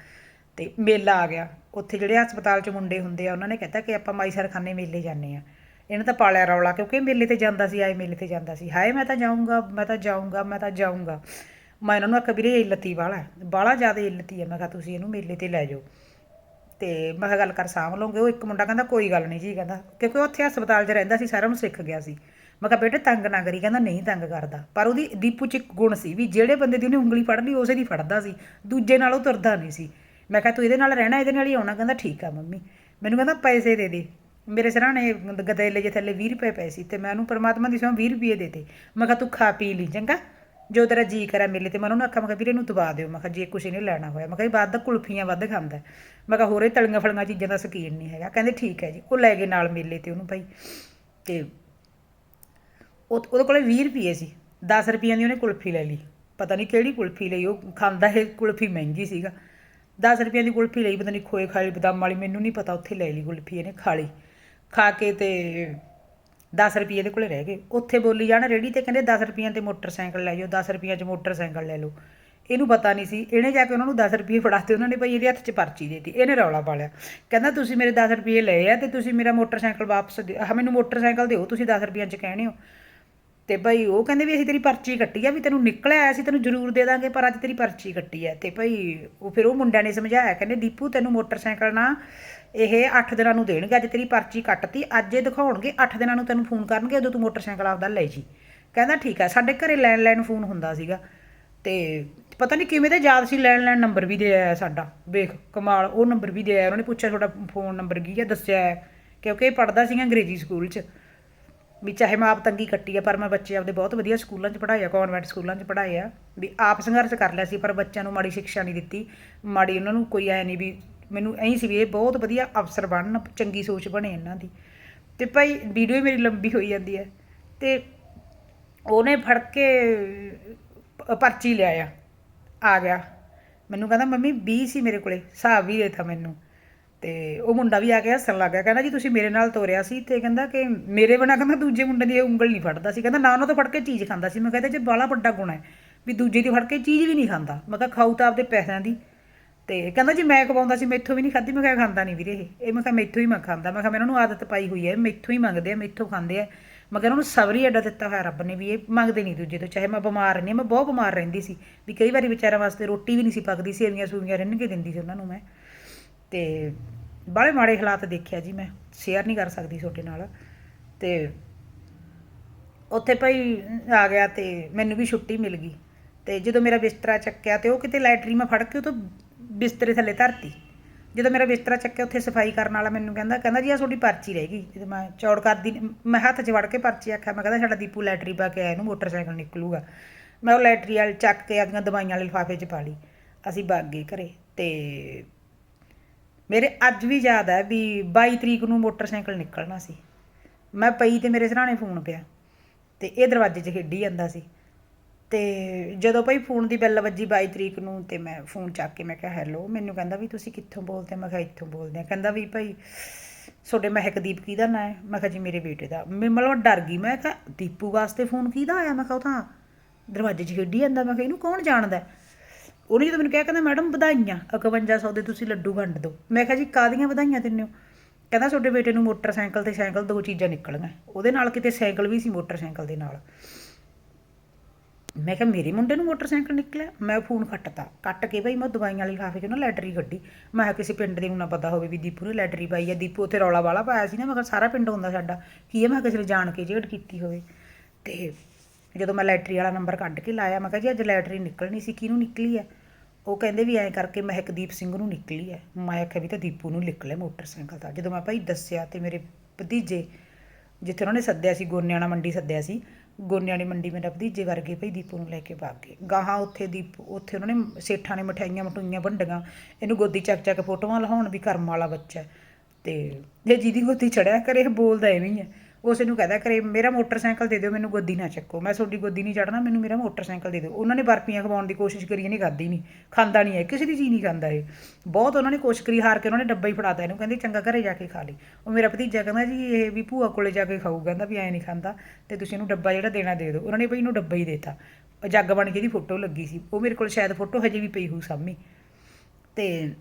ਤੇ ਮੇਲਾ ਆ ਗਿਆ। ਉੱਥੇ ਜਿਹੜੇ ਹਸਪਤਾਲ 'ਚ ਮੁੰਡੇ ਹੁੰਦੇ ਆ, ਉਹਨਾਂ ਨੇ ਕਹਿਤਾ ਕਿ ਆਪਾਂ ਮਾਈ ਸਰਖਾਨੇ ਮੇਲੇ ਜਾਂਦੇ ਆ। ਇਹਨੇ ਤਾਂ ਪਾਲਿਆ ਰੌਲਾ, ਕਿਉਂਕਿ ਮੇਲੇ ਤੇ ਜਾਂਦਾ ਸੀ, ਆਏ ਮੇਲੇ ਤੇ ਜਾਂਦਾ ਸੀ। ਹਾਏ, ਮੈਂ ਤਾਂ ਜਾਊਂਗਾ, ਮੈਂ ਤਾਂ ਜਾਊਂਗਾ, ਮੈਂ ਤਾਂ ਜਾਊਂਗਾ। ਮੈਂ ਇਹਨਾਂ ਨੂੰ ਆਖਿਆ, ਵੀਰੇ, ਇਹ ਇੱਲਤੀ ਵਾਲਾ ਬਾਲਾ ਜ਼ਿਆਦਾ ਇੱਲਤੀ ਹੈ। ਮੈਂ ਕਿਹਾ, ਤੁਸੀਂ ਇਹਨੂੰ ਮੇਲੇ ਤੇ ਲੈ ਜਾਓ। ਤੇ ਮੈਂ ਕਿਹਾ, ਗੱਲ ਕਰ, ਸਾਂਭ ਲਓਗੇ? ਉਹ ਇੱਕ ਮੁੰਡਾ ਕਹਿੰਦਾ, ਕੋਈ ਗੱਲ ਨਹੀਂ ਜੀ, ਕਹਿੰਦਾ। ਕਿਉਂਕਿ ਉਹ ਉੱਥੇ ਹਸਪਤਾਲ 'ਚ ਰਹਿੰਦਾ ਸੀ ਸਾਰਿਆਂ ਨੂੰ ਸਿੱਖ ਗਿਆ ਸੀ। ਮੈਂ ਕਿਹਾ, ਬੇਟੇ, ਤੰਗ ਨਾ ਕਰੀ। ਕਹਿੰਦਾ, ਨਹੀਂ ਤੰਗ ਕਰਦਾ। ਪਰ ਉਹਦੀ ਦੀਪੂ 'ਚ ਇੱਕ ਗੁਣ ਸੀ ਵੀ ਜਿਹੜੇ ਬੰਦੇ ਦੀ ਉਹਨੇ ਉਂਗਲੀ ਫੜਨੀ, ਉਸੇ ਦੀ ਫੜਦਾ ਸੀ। ਦੂਜੇ ਨਾਲ ਉਹ ਤੁਰਦਾ ਨਹੀਂ ਸੀ। ਮੈਂ ਕਿਹਾ, ਤੂੰ ਇਹਦੇ ਨਾਲ ਰਹਿਣਾ, ਇਹਦੇ ਨਾਲ ਹੀ ਆਉਣਾ। ਕਹਿੰਦਾ, ਠੀਕ ਆ ਮੰਮੀ। ਮੈਨੂੰ ਕਹਿੰਦਾ, ਪੈਸੇ ਦੇ ਦੇ। ਮੇਰੇ ਸਿਰਹਾਣੇ ਗਦੈਲੇ ਜੇ ਥੱਲੇ 20 ਰੁਪਏ ਪਏ ਸੀ ਤੇ ਮੈਂ ਉਹਨੂੰ ਪਰਮਾਤਮਾ ਦੀ ਸੌਂ 20 ਰੁਪਏ ਦੇ ਦੇ ਮੈਂ ਕਿਹਾ, ਤੂੰ ਖਾ ਪੀ ਲਈ, ਚੰਗਾ? ਜੋ ਤੇਰਾ ਜੀ ਕਰਾ ਮੇਲੇ ਤੇ। ਮੈਂ ਉਹਨੂੰ ਆਖਿਆ, ਮੈਂ ਕਿਹਾ, ਵੀਰੇ, ਇਹਨੂੰ ਦਬਾ ਦਿਓ। ਮੈਂ ਕਿਹਾ, ਜੇ ਕੁਛ ਇਹਨੇ ਲੈਣਾ ਹੋਇਆ। ਮੈਂ ਕਿਹਾ, ਇਹ ਵੱਧ ਕੁਲਫੀਆਂ ਵੱਧ ਖਾਂਦਾ ਹੈ। ਮੈਂ ਕਿਹਾ, ਹੋਰੇ ਤਲੀਆਂ ਫਲੀਆਂ ਚੀਜ਼ਾਂ ਦਾ ਸ਼ਕੀਨ ਨਹੀਂ ਹੈਗਾ। ਕਹਿੰਦੇ, ਠੀਕ ਹੈ ਜੀ। ਉਹ ਲੈ ਗਏ ਨਾਲ ਮੇਲੇ ਤੇ ਉਹਨੂੰ ਭਾਈ। ਤੇ ਉਹਦੇ ਕੋਲੇ 20 ਰੁਪਏ ਸੀ। 10 ਰੁਪਈਆਂ ਦੀ ਉਹਨੇ ਕੁਲਫੀ ਲੈ ਲਈ। ਪਤਾ ਨਹੀਂ ਕਿਹੜੀ ਕੁਲਫੀ ਲਈ। ਉਹ ਖਾਂਦਾ ਇਹ ਕੁਲਫੀ ਮਹਿੰਗੀ ਸੀਗਾ। 10 ਰੁਪਈਆਂ ਦੀ ਕੁਲਫੀ ਲਈ, ਪਤਾ ਨਹੀਂ ਖੋਏ ਖਾਲੀ ਬਦਾਮ ਵਾਲੀ, ਮੈਨੂੰ ਨਹੀਂ ਪਤਾ ਉੱਥੇ ਲੈ ਲਈ ਕੁਲਫੀ ਇਹਨੇ, ਖਾ ਲਈ। ਖਾ ਕੇ ਤੇ 10 ਰੁਪਏ ਦੇ ਕੋਲੇ ਰਹਿ ਗਏ। ਉੱਥੇ ਬੋਲੀ ਜਾਣ ਰੇੜੀ ਤੇ, ਕਹਿੰਦੇ 10 ਰੁਪਈਆਂ ਤੇ ਮੋਟਰਸਾਈਕਲ ਲੈ ਜਾਓ 10 ਰੁਪਈਆਂ 'ਚ ਮੋਟਰਸਾਈਕਲ ਲੈ ਲਓ। ਇਹਨੂੰ ਪਤਾ ਨਹੀਂ ਸੀ। ਇਹਨੇ ਜਾ ਕੇ ਉਹਨਾਂ ਨੂੰ 10 ਰੁਪਏ ਫੜਾਤੇ ਉਹਨਾਂ ਨੇ ਭਾਈ ਇਹਦੇ ਹੱਥ 'ਚ ਪਰਚੀ ਦੇਤੀ। ਇਹਨੇ ਰੌਲਾ ਪਾ ਲਿਆ। ਕਹਿੰਦਾ, ਤੁਸੀਂ ਮੇਰੇ 10 ਰੁਪਏ ਲਏ ਆ ਤੇ ਤੁਸੀਂ ਮੇਰਾ ਮੋਟਰਸਾਈਕਲ ਵਾਪਸ ਦਿਓ ਮੈਨੂੰ ਮੋਟਰਸਾਈਕਲ ਦਿਓ, ਤੁਸੀਂ 10 ਰੁਪਈਆਂ 'ਚ ਕਹਿਣੇ ਹੋ। ਤੇ ਭਾਈ ਉਹ ਕਹਿੰਦੇ ਵੀ ਅਸੀਂ ਤੇਰੀ ਪਰਚੀ ਕੱਟੀ ਆ, ਵੀ ਤੈਨੂੰ ਨਿਕਲਿਆ ਆਇਆ ਸੀ, ਤੈਨੂੰ ਜ਼ਰੂਰ ਦੇ ਦਾਂਗੇ, ਪਰ ਅੱਜ ਤੇਰੀ ਪਰਚੀ ਕੱਟੀ ਆ ਤੇ ਭਾਈ ਉਹ ਫਿਰ ਉਹ ਮੁੰਡਿਆਂ ਨੇ ਸਮਝਾਇਆ, ਕਹਿੰਦੇ ਦੀਪੂ ਤੈਨੂੰ ਮੋਟਰਸਾਈਕਲ ਨਾ ਇਹ 8 ਦਿਨਾਂ ਨੂੰ ਦੇਣਗੇ, ਅੱਜ ਤੇਰੀ ਪਰਚੀ ਕੱਟਤੀ, ਅੱਜ ਇਹ ਦਿਖਾਉਣਗੇ 8 ਦਿਨਾਂ ਨੂੰ ਤੈਨੂੰ ਫੋਨ ਕਰਨਗੇ, ਉਦੋਂ ਤੂੰ ਮੋਟਰਸਾਈਕਲ ਆਪਦਾ ਲੈ ਜੀ ਕਹਿੰਦਾ ਠੀਕ ਆ, ਸਾਡੇ ਘਰੇ ਲੈਂਡਲਾਈਨ ਫੋਨ ਹੁੰਦਾ ਸੀਗਾ, ਤੇ ਪਤਾ ਨਹੀਂ ਕਿਵੇਂ ਤੇ ਯਾਦ ਸੀ, ਲੈਂਡਲਾਈਨ ਨੰਬਰ ਵੀ ਦੇ ਆਇਆ ਸਾਡਾ, ਵੇਖ ਕਮਾਲ, ਉਹ ਨੰਬਰ ਵੀ ਦੇ ਆਇਆ ਉਹਨਾਂ ਨੇ ਪੁੱਛਿਆ ਤੁਹਾਡਾ ਫੋਨ ਨੰਬਰ ਕੀ ਹੈ ਦੱਸਿਆ ਹੈ। ਕਿਉਂਕਿ ਇਹ ਪੜਦਾ ਸੀਗਾ ਅੰਗਰੇਜ਼ੀ ਸਕੂਲ 'ਚ ਵੀ ਚਾਹੇ ਮੈਂ ਆਪ ਤੰਗੀ ਕੱਟੀ ਆ, ਪਰ ਮੈਂ ਬੱਚੇ ਆਪਦੇ ਬਹੁਤ ਵਧੀਆ ਸਕੂਲਾਂ 'ਚ ਪੜ੍ਹਾਏ ਆ ਕਨਵੈਂਟ ਸਕੂਲਾਂ 'ਚ ਪੜ੍ਹਾਏ ਆ, ਵੀ ਆਪ ਸੰਘਰਸ਼ ਕਰ ਲਿਆ ਸੀ, ਪਰ ਬੱਚਿਆਂ ਨੂੰ ਮਾੜੀ ਸਿੱਖਿਆ ਨਹੀਂ ਦਿੱਤੀ। ਮਾੜੀ ਉਹਨਾਂ ਨੂੰ ਕੋਈ ਐ ਨਹੀਂ ਵੀ ਮੈਨੂੰ ਐਂ ਸੀ ਵੀ ਇਹ ਬਹੁਤ ਵਧੀਆ ਅਫਸਰ ਬਣਨ, ਚੰਗੀ ਸੋਚ ਬਣੇ ਇਹਨਾਂ ਦੀ। ਤੇ ਭਾਈ ਵੀਡੀਓ ਮੇਰੀ ਲੰਬੀ ਹੋਈ ਜਾਂਦੀ ਹੈ ਤੇ ਉਹਨੇ ਫੜ ਕੇ ਪਰਚੀ ਲਿਆਇਆ, ਆ ਗਿਆ। ਮੈਨੂੰ ਕਹਿੰਦਾ, ਮੰਮੀ 20 ਸੀ ਮੇਰੇ ਕੋਲੇ, ਹਿਸਾਬ ਵੀ ਦੇਤਾ ਮੈਨੂੰ। ਤੇ ਉਹ ਮੁੰਡਾ ਵੀ ਆ ਕੇ ਹੱਸਣ ਲੱਗ ਗਿਆ, ਕਹਿੰਦਾ ਜੀ ਤੁਸੀਂ ਮੇਰੇ ਨਾਲ ਤੋਰਿਆ ਸੀ ਤੇ ਕਹਿੰਦਾ ਕਿ ਮੇਰੇ ਬਿਨਾਂ ਕਹਿੰਦਾ ਦੂਜੇ ਮੁੰਡੇ ਦੀ ਇਹ ਉਂਗਲ ਨਹੀਂ ਫੜਦਾ ਸੀ, ਕਹਿੰਦਾ ਨਾ ਉਹਨਾਂ ਤੋਂ ਫੜ ਕੇ ਚੀਜ਼ ਖਾਂਦਾ ਸੀ, ਮੈਂ ਕਹਿੰਦਾ ਜੇ ਬਾਲਾ ਵੱਡਾ ਗੁਣ ਹੈ ਵੀ ਦੂਜੇ ਦੀ ਫੜ ਕੇ ਚੀਜ਼ ਵੀ ਨਹੀਂ ਖਾਂਦਾ, ਮੈਂ ਕਿਹਾ ਖਾਊ ਤਾਂ ਆਪਦੇ ਪੈਸਿਆਂ ਦੀ। ਤੇ ਕਹਿੰਦਾ ਜੀ ਮੈਂ ਕਮਾਉਂਦਾ ਸੀ, ਮੈਥੋਂ ਵੀ ਨਹੀਂ ਖਾਧੀ, ਮੈਂ ਕਿਹਾ ਖਾਂਦਾ ਨਹੀਂ ਵੀਰੇ ਇਹ ਇਹ ਮੈਂ ਕਿਹਾ ਮੈਥੋਂ ਹੀ ਮੈਂ ਖਾਂਦਾ, ਮੈਂ ਕਿਹਾ ਮੈਂ ਇਹਨਾਂ ਨੂੰ ਆਦਤ ਪਾਈ ਹੋਈ ਹੈ ਮੈਥੋਂ ਹੀ ਮੰਗਦੇ ਆ, ਮੈਥੋਂ ਖਾਂਦੇ ਆ। ਮੈਂ ਕਿਹਾ ਉਹਨੂੰ ਨੂੰ ਸਬਰ ਹੀ ਐਡਾ ਦਿੱਤਾ ਹੋਇਆ ਰੱਬ ਨੇ ਵੀ ਇਹ ਮੰਗਦੇ ਨਹੀਂ ਦੂਜੇ ਤੋਂ, ਚਾਹੇ ਮੈਂ ਬਿਮਾਰ ਰਹਿੰਦੀ ਹਾਂ, ਮੈਂ ਬਹੁਤ ਬਿਮਾਰ ਰਹਿੰਦੀ ਸੀ, ਵੀ ਕਈ ਵਾਰੀ ਵਿਚਾਰਿਆਂ ਵਾਸਤੇ ਰੋਟੀ ਵੀ ਨਹੀਂ ਸੀ ਪੱਕਦੀ, ਸੇਵੀਆਂ ਸੂਵੀਆਂ ਰਿੰਨ ਕੇ ਦਿੰਦੀ ਸੀ ਉਹਨਾਂ ਨੂੰ ਮੈਂ। ਤੇ ਬਾਹਲੇ ਮਾੜੇ ਹਾਲਾਤ ਦੇਖਿਆ ਜੀ ਮੈਂ ਸ਼ੇਅਰ ਨਹੀਂ ਕਰ ਸਕਦੀ ਤੁਹਾਡੇ ਨਾਲ। ਤੇ ਉੱਥੇ ਭਾਈ ਆ ਗਿਆ ਤੇ ਮੈਨੂੰ ਵੀ ਛੁੱਟੀ ਮਿਲ ਗਈ। ਤੇ ਜਦੋਂ ਮੇਰਾ ਬਿਸਤਰਾ ਚੱਕਿਆ ਤੇ ਉਹ ਕਿਤੇ ਲੈਟਰੀ ਮੈਂ ਫੜ ਕੇ ਉਹ ਤੋਂ ਬਿਸਤਰੇ ਥੱਲੇ ਧਰਤੀ। ਜਦੋਂ ਮੇਰਾ ਬਿਸਤਰਾ ਚੱਕਿਆ ਉੱਥੇ ਸਫ਼ਾਈ ਕਰਨ ਵਾਲਾ ਮੈਨੂੰ ਕਹਿੰਦਾ ਕਹਿੰਦਾ ਜੀ ਆ ਤੁਹਾਡੀ ਪਰਚੀ ਰਹਿ ਗਈ। ਜਦੋਂ ਮੈਂ ਚੌੜ ਕਰਦੀ, ਮੈਂ ਹੱਥ 'ਚ ਵੜ ਕੇ ਪਰਚੀ ਆਖਿਆ, ਮੈਂ ਕਹਿੰਦਾ ਸਾਡਾ ਦੀਪੂ ਲੈਟਰੀ ਪਾ ਕੇ ਆਇਆ, ਇਹਨੂੰ ਮੋਟਰਸਾਈਕਲ ਨਿਕਲੂਗਾ। ਮੈਂ ਉਹ ਲੈਟਰੀ ਵਾਲ ਚੱਕ ਕੇ ਆਪਣੀਆਂ ਦਵਾਈਆਂ ਵਾਲੇ ਲਿਫਾਫੇ 'ਚ ਪਾ ਲਈ। ਅਸੀਂ ਭੱਗ ਗਏ ਘਰੇ ਤੇ ਮੇਰੇ ਅੱਜ ਵੀ ਯਾਦ ਹੈ ਵੀ 22 ਤਰੀਕ ਨੂੰ ਮੋਟਰਸਾਈਕਲ ਨਿਕਲਣਾ ਸੀ। ਮੈਂ ਪਈ ਤੇ ਮੇਰੇ ਸਰਾਣੇ ਫੋਨ ਪਿਆ ਤੇ ਇਹ ਦਰਵਾਜ਼ੇ 'ਚ ਖੇਡੀ ਜਾਂਦਾ ਸੀ। ਤੇ ਜਦੋਂ ਭਾਈ ਫੋਨ ਦੀ ਬੈਲ ਵੱਜੀ 22 ਤਰੀਕ ਨੂੰ ਤੇ ਮੈਂ ਫੋਨ ਚੱਕ ਕੇ ਮੈਂ ਕਿਹਾ ਹੈਲੋ ਮੈਨੂੰ ਕਹਿੰਦਾ ਵੀ, ਤੁਸੀਂ ਕਿੱਥੋਂ ਬੋਲਦੇ? ਹੋ? ਮੈਂ ਕਿਹਾ, ਇੱਥੋਂ ਬੋਲਦੇ ਆ ਕਹਿੰਦਾ ਵੀ ਭਾਈ, ਤੁਹਾਡੇ ਮਹਿਕਦੀਪ ਕਿਹਦਾ ਨਾਂ ਹੈ? ਮੈਂ ਕਿਹਾ, ਜੀ, ਮੇਰੇ ਬੇਟੇ ਦਾ। ਮੈਂ ਮਤਲਬ ਡਰ ਗਈ। ਮੈਂ ਕਿਹਾ, ਦੀਪੂ ਵਾਸਤੇ ਫੋਨ ਕਿਹਦਾ ਆਇਆ? ਮੈਂ ਕਿਹਾ, ਉਹ ਤਾਂ ਦਰਵਾਜ਼ੇ 'ਚ ਖੇਡੀ ਜਾਂਦਾ। ਮੈਂ ਕਿਹਾ, ਇਹਨੂੰ ਕੌਣ ਜਾਣਦਾ? ਉਹਨੇ ਜਦੋਂ ਮੈਨੂੰ ਕਿਹਾ, ਕਹਿੰਦਾ, ਮੈਡਮ, ਵਧਾਈਆਂ 5100 ਦੇ ਤੁਸੀਂ ਲੱਡੂ ਵੰਡ ਦਿਓ। ਮੈਂ ਕਿਹਾ, ਜੀ ਕਾਦੀਆਂ ਵਧਾਈਆਂ ਦਿੰਦੇ ਹੋ? ਕਹਿੰਦਾ, ਤੁਹਾਡੇ ਬੇਟੇ ਨੂੰ ਮੋਟਰਸਾਈਕਲ ਤੇ ਸਾਈਕਲ ਦੋ ਚੀਜ਼ਾਂ ਨਿਕਲੀਆਂ। ਉਹਦੇ ਨਾਲ ਕਿਤੇ ਸਾਈਕਲ ਵੀ ਸੀ ਮੋਟਰਸਾਈਕਲ ਦੇ ਨਾਲ। ਮੈਂ ਕਿਹਾ, ਮੇਰੇ ਮੁੰਡੇ ਨੂੰ ਮੋਟਰਸਾਈਕਲ ਨਿਕਲਿਆ? ਮੈਂ ਫੋਨ ਕੱਟਤਾ। ਕੱਟ ਕੇ ਭਾਈ, ਮੈਂ ਦਵਾਈਆਂ ਵਾਲੀ ਲਿਫਾਫੇ 'ਚ ਨਾ ਲੈਟਰੀ ਕੱਢੀ। ਮੈਂ ਕਿਹਾ, ਕਿਸੇ ਪਿੰਡ ਦੇ ਨੂੰ ਨਾ ਪਤਾ ਹੋਵੇ ਵੀ ਦੀਪੂ ਨੇ ਲੈਟਰੀ ਪਾਈ ਆ। ਦੀਪੂ ਉੱਥੇ ਰੌਲਾ ਵਾਲਾ ਪਾਇਆ ਸੀ ਨਾ, ਮੈਂ ਕਿਹਾ, ਸਾਰਾ ਪਿੰਡ ਹੁੰਦਾ ਸਾਡਾ। ਕੀ ਹੈ ਮੈਂ ਕਿਹਾ, ਕਿਸੇ ਨੇ ਜਾਣ ਕੇ ਝੇੜ ਕੀਤੀ ਹੋਵੇ। ਤੇ ਜਦੋਂ ਮੈਂ ਲੈਟਰੀ ਵਾਲਾ ਨੰਬਰ ਕੱਢ ਕੇ ਲਾਇਆ, ਮੈਂ ਕਿਹਾ ਜੀ ਅੱਜ ਲੈਟਰੀ ਨਿਕਲਣੀ ਸੀ, ਕਿਹਨੂੰ ਨਿਕਲੀ ਹੈ ਉਹ ਕਹਿੰਦੇ ਵੀ ਐਂ ਕਰਕੇ ਮਹਿਕਦੀਪ ਸਿੰਘ ਨੂੰ ਨਿਕਲੀ ਹੈ ਮੈਂ ਆਖਿਆ ਵੀ ਤਾਂ ਦੀਪੂ ਨੂੰ ਨਿਕਲਿਆ ਮੋਟਰਸਾਈਕਲ ਦਾ। ਜਦੋਂ ਮੈਂ ਭਾਈ ਦੱਸਿਆ ਤੇ ਮੇਰੇ ਭਤੀਜੇ, ਜਿੱਥੇ ਉਹਨਾਂ ਨੇ ਸੱਦਿਆ ਸੀ, ਗੋਨਿਆਣਾ ਮੰਡੀ ਸੱਦਿਆ ਸੀ, ਗੋਨਿਆਣੀ ਮੰਡੀ ਮੇਰਾ ਭਤੀਜੇ ਵਰਗੇ ਭਾਈ ਦੀਪੂ ਨੂੰ ਲੈ ਕੇ ਭਾਗ ਗਏ। ਗਾਹਾਂ ਉੱਥੇ ਦੀਪ, ਉੱਥੇ ਉਹਨਾਂ ਨੇ ਸੇਠਾਂ ਨੇ ਮਠਿਆਈਆਂ ਮਟੂਈਆਂ ਵੰਡੀਆਂ। ਇਹਨੂੰ ਗੋਦੀ ਚੱਕ ਚੱਕ ਫੋਟੋਆਂ ਲਹਾਉਣ ਵੀ ਕਰਮ ਵਾਲਾ ਬੱਚਾ। ਹੈ। ਤੇ ਜੇ ਜਿਹਦੀ ਗੋਦੀ ਚੜਿਆ ਕਰੇ, ਇਹ ਬੋਲਦਾ ਐਵੇਂ ਹੀ ਹੈ ਉਸ ਨੂੰ ਕਹਦਾ ਕਰੇ, ਮੇਰਾ ਮੋਟਰਸਾਈਕਲ ਦੇ ਦਿਓ, ਮੈਨੂੰ ਗੋਦੀ ਨਾ ਚੱਕੋ। ਮੈਂ ਤੁਹਾਡੀ ਗੋਦੀ ਨਹੀਂ ਚੜਨਾ ਮੈਨੂੰ ਮੇਰਾ ਮੋਟਰਸਾਈਕਲ ਦੇ ਦਿਓ। ਉਹਨਾਂ ਨੇ ਬਰਫੀਆਂ ਖਵਾਉਣ ਦੀ ਕੋਸ਼ਿਸ਼ ਕਰੀ ਨਹੀਂ ਖਾਦੀ ਨਹੀਂ। ਖਾਂਦਾ ਨਹੀਂ ਹੈ ਕਿਸੇ ਦੀ ਚੀਜ਼ ਨਹੀਂ ਖਾਂਦਾ ਇਹ। ਬਹੁਤ ਉਹਨਾਂ ਨੇ ਕੋਸ਼ਿਸ਼ ਕਰੀ, ਹਾਰ ਕੇ ਉਹਨਾਂ ਨੇ ਡੱਬਾ ਹੀ ਫੜਾਤਾ ਇਹਨੂੰ, ਕਹਿੰਦੇ ਚੰਗਾ ਘਰੇ ਜਾ ਕੇ ਖਾ ਲਈ। ਉਹ ਮੇਰਾ ਭਤੀਜਾ ਕਹਿੰਦਾ ਜੀ, ਇਹ ਵੀ ਭੂਆ ਕੋਲੇ ਜਾ ਕੇ ਖਾਊ, ਕਹਿੰਦਾ ਵੀ ਐ ਨਹੀਂ ਖਾਂਦਾ, ਤੇ ਤੁਸੀਂ ਇਹਨੂੰ ਡੱਬਾ ਜਿਹੜਾ ਦੇਣਾ ਦੇ ਦਿਓ। ਉਹਨਾਂ ਨੇ ਭਈ ਇਹਨੂੰ ਡੱਬਾ ਹੀ ਦੇਤਾ। ਜੱਗ ਬਣ ਕੇ ਦੀ ਫੋਟੋ ਲੱਗੀ ਸੀ। ਉਹ ਮੇਰੇ ਕੋਲ ਸ਼ਾਇਦ ਫੋਟੋ ਹਜੇ ਵੀ ਪਈ ਹੋਊ ਸਾਹਮਣੇ। ਤੇ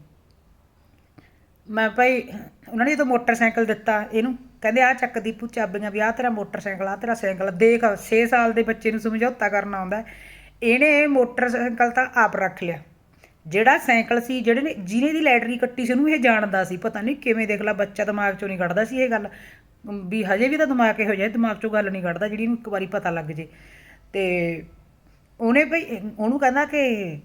ਮੈਂ ਭਾਈ, ਉਹਨਾਂ ਨੇ ਜਦੋਂ ਮੋਟਰਸਾਈਕਲ ਦਿੱਤਾ ਇਹਨੂੰ। ਕਹਿੰਦੇ ਆ ਚੱਕ ਦੀਪੂ ਚਾਬੀਆਂ ਵੀ ਆ ਤੇਰਾ ਮੋਟਰਸਾਈਕਲ ਆ ਤੇਰਾ ਸਾਈਕਲ ਆ। ਦੇਖ 6 ਸਾਲ ਦੇ ਬੱਚੇ ਨੂੰ ਸਮਝੌਤਾ ਕਰਨਾ ਆਉਂਦਾ ਇਹਨੇ ਮੋਟਰਸਾਈਕਲ ਤਾਂ ਆਪ ਰੱਖ ਲਿਆ। ਜਿਹੜਾ ਸਾਈਕਲ ਸੀ, ਜਿਹੜੇ ਨੇ, ਜਿਹਨੇ ਦੀ ਲੈਟਰੀ ਕੱਟੀ ਸੀ, ਉਹਨੂੰ ਇਹ ਜਾਣਦਾ ਸੀ। ਪਤਾ ਨਹੀਂ ਕਿਵੇਂ ਦੇਖ ਲਾ, ਬੱਚਾ ਦਿਮਾਗ ਚੋਂ ਨਹੀਂ ਕੱਢਦਾ ਸੀ ਇਹ ਗੱਲ। ਵੀ ਹਜੇ ਵੀ ਤਾਂ ਦਿਮਾਗ ਇਹੋ ਜਿਹਾ ਦਿਮਾਗ ਚੋਂ ਗੱਲ ਨਹੀਂ ਕੱਢਦਾ, ਜਿਹੜੀ ਨੂੰ ਇੱਕ ਵਾਰੀ ਪਤਾ ਲੱਗ ਜੇ। ਤੇ ਉਹਨੇ ਭਈ ਉਹਨੂੰ ਕਹਿੰਦਾ ਕਿ,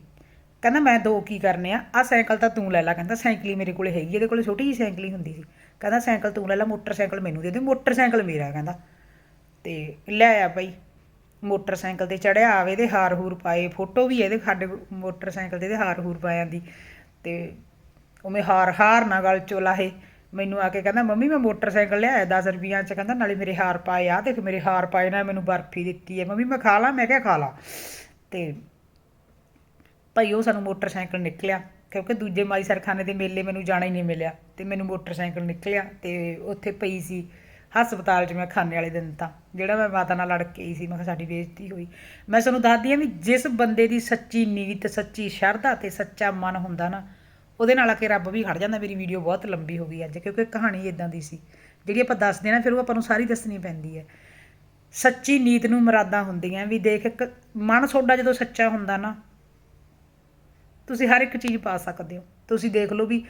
ਕਹਿੰਦਾ ਮੈਂ ਦੋ ਕੀ ਕਰਨੇ ਆ ਆ ਸਾਈਕਲ ਤਾਂ ਤੂੰ ਲੈ ਲੈ, ਕਹਿੰਦਾ ਸਾਈਕਲੀ ਮੇਰੇ ਕੋਲੇ ਹੈਗੀ ਇਹਦੇ ਕੋਲੇ ਛੋਟੀ ਜਿਹੀ ਸਾਈਕਲੀ ਹੁੰਦੀ ਸੀ। ਕਹਿੰਦਾ ਸਾਈਕਲ ਤੂੰ ਲੈ ਲੈ, ਮੋਟਰਸਾਈਕਲ ਮੈਨੂੰ ਦੇ ਦੇ, ਮੋਟਰਸਾਈਕਲ ਮੇਰਾ ਕਹਿੰਦਾ। ਤੇ ਲੈ ਆ ਭਾਈ ਮੋਟਰਸਾਈਕਲ ਤੇ ਚੜਿਆ, ਆਵੇ ਇਹਦੇ ਹਾਰ ਹੂਰ ਪਾਏ, ਫੋਟੋ ਵੀ ਇਹਦੇ, ਸਾਡੇ ਮੋਟਰਸਾਈਕਲ ਤੇ ਇਹਦੇ ਹਾਰ ਹੂਰ ਪਾਇਆਂ ਦੀ। ਤੇ ਉਵੇਂ ਹਾਰ ਹਾਰ ਨਾ ਗਲ ਚੋਂ ਲਾਹੇ ਮੈਨੂੰ ਆ ਕੇ ਕਹਿੰਦਾ, ਮੰਮੀ, ਮੈਂ ਮੋਟਰਸਾਈਕਲ ਲਿਆਇਆ 10 ਰੁਪਈਆਂ ਚ। ਕਹਿੰਦਾ, ਨਾਲੇ ਮੇਰੇ ਹਾਰ ਪਾਏ ਆ, ਦੇਖ ਮੇਰੇ ਹਾਰ ਪਾਏ ਨਾ, ਮੈਨੂੰ ਬਰਫੀ ਦਿੱਤੀ ਹੈ ਮੰਮੀ, ਮੈਂ ਖਾ ਲਾਂ? ਮੈਂ ਕਿਹਾ, ਖਾ ਲਾ। ਤੇ ਭਾਈ, ਉਹ ਸਾਨੂੰ ਮੋਟਰਸਾਈਕਲ ਨਿਕਲਿਆ, ਕਿਉਂਕਿ ਦੂਜੇ ਮਾਈ ਸਰਖਾਨੇ ਦੇ ਮੇਲੇ ਮੈਨੂੰ ਜਾਣਾ ਹੀ ਨਹੀਂ ਮਿਲਿਆ। ਤੇ ਮੈਨੂੰ ਮੋਟਰਸਾਈਕਲ ਨਿਕਲਿਆ ਤੇ ਉੱਥੇ ਪਈ ਸੀ, ਹਸਪਤਾਲ 'ਚ ਮੈਂ ਖਾਨੇ ਵਾਲੇ ਦਿਨ ਤਾਂ। ਜਿਹੜਾ ਮੈਂ ਮਾਤਾ ਨਾਲ ਲੜ ਕੇ ਆਈ ਸੀ, ਮੈਂ ਕਿਹਾ ਸਾਡੀ ਬੇਇੱਜ਼ਤੀ ਹੋਈ। ਮੈਂ ਤੁਹਾਨੂੰ ਦੱਸਦੀ ਆ ਵੀ ਜਿਸ ਬੰਦੇ ਦੀ ਸੱਚੀ ਨੀਤ, ਸੱਚੀ ਸ਼ਰਧਾ ਤੇ ਸੱਚਾ ਮਨ ਹੁੰਦਾ ਨਾ, ਉਹਦੇ ਨਾਲ ਆ ਕੇ ਰੱਬ ਵੀ ਖੜ ਜਾਂਦਾ, ਮੇਰੀ ਵੀਡੀਓ ਬਹੁਤ ਲੰਬੀ ਹੋ ਗਈ ਅੱਜ, ਕਿਉਂਕਿ ਕਹਾਣੀ ਇਦਾਂ ਦੀ ਸੀ। ਜਿਹੜੀ ਆਪਾਂ ਦੱਸਦੇ ਨਾ, ਫਿਰ ਉਹ ਆਪਾਂ ਨੂੰ ਸਾਰੀ ਦੱਸਣੀ ਪੈਂਦੀ ਹੈ। ਸੱਚੀ ਨੀਤ ਨੂੰ ਮਰਾਦਾਂ ਹੁੰਦੀਆਂ ਵੀ ਦੇਖ, ਇੱਕ ਮਨ ਤੁਹਾਡਾ ਜਦੋਂ ਸੱਚਾ ਹੁੰਦਾ ਨਾ, ਤੁਸੀਂ ਹਰ ਇੱਕ ਚੀਜ਼ ਪਾ ਸਕਦੇ ਹੋ। ਤੁਸੀਂ ਦੇਖ ਲਓ ਵੀ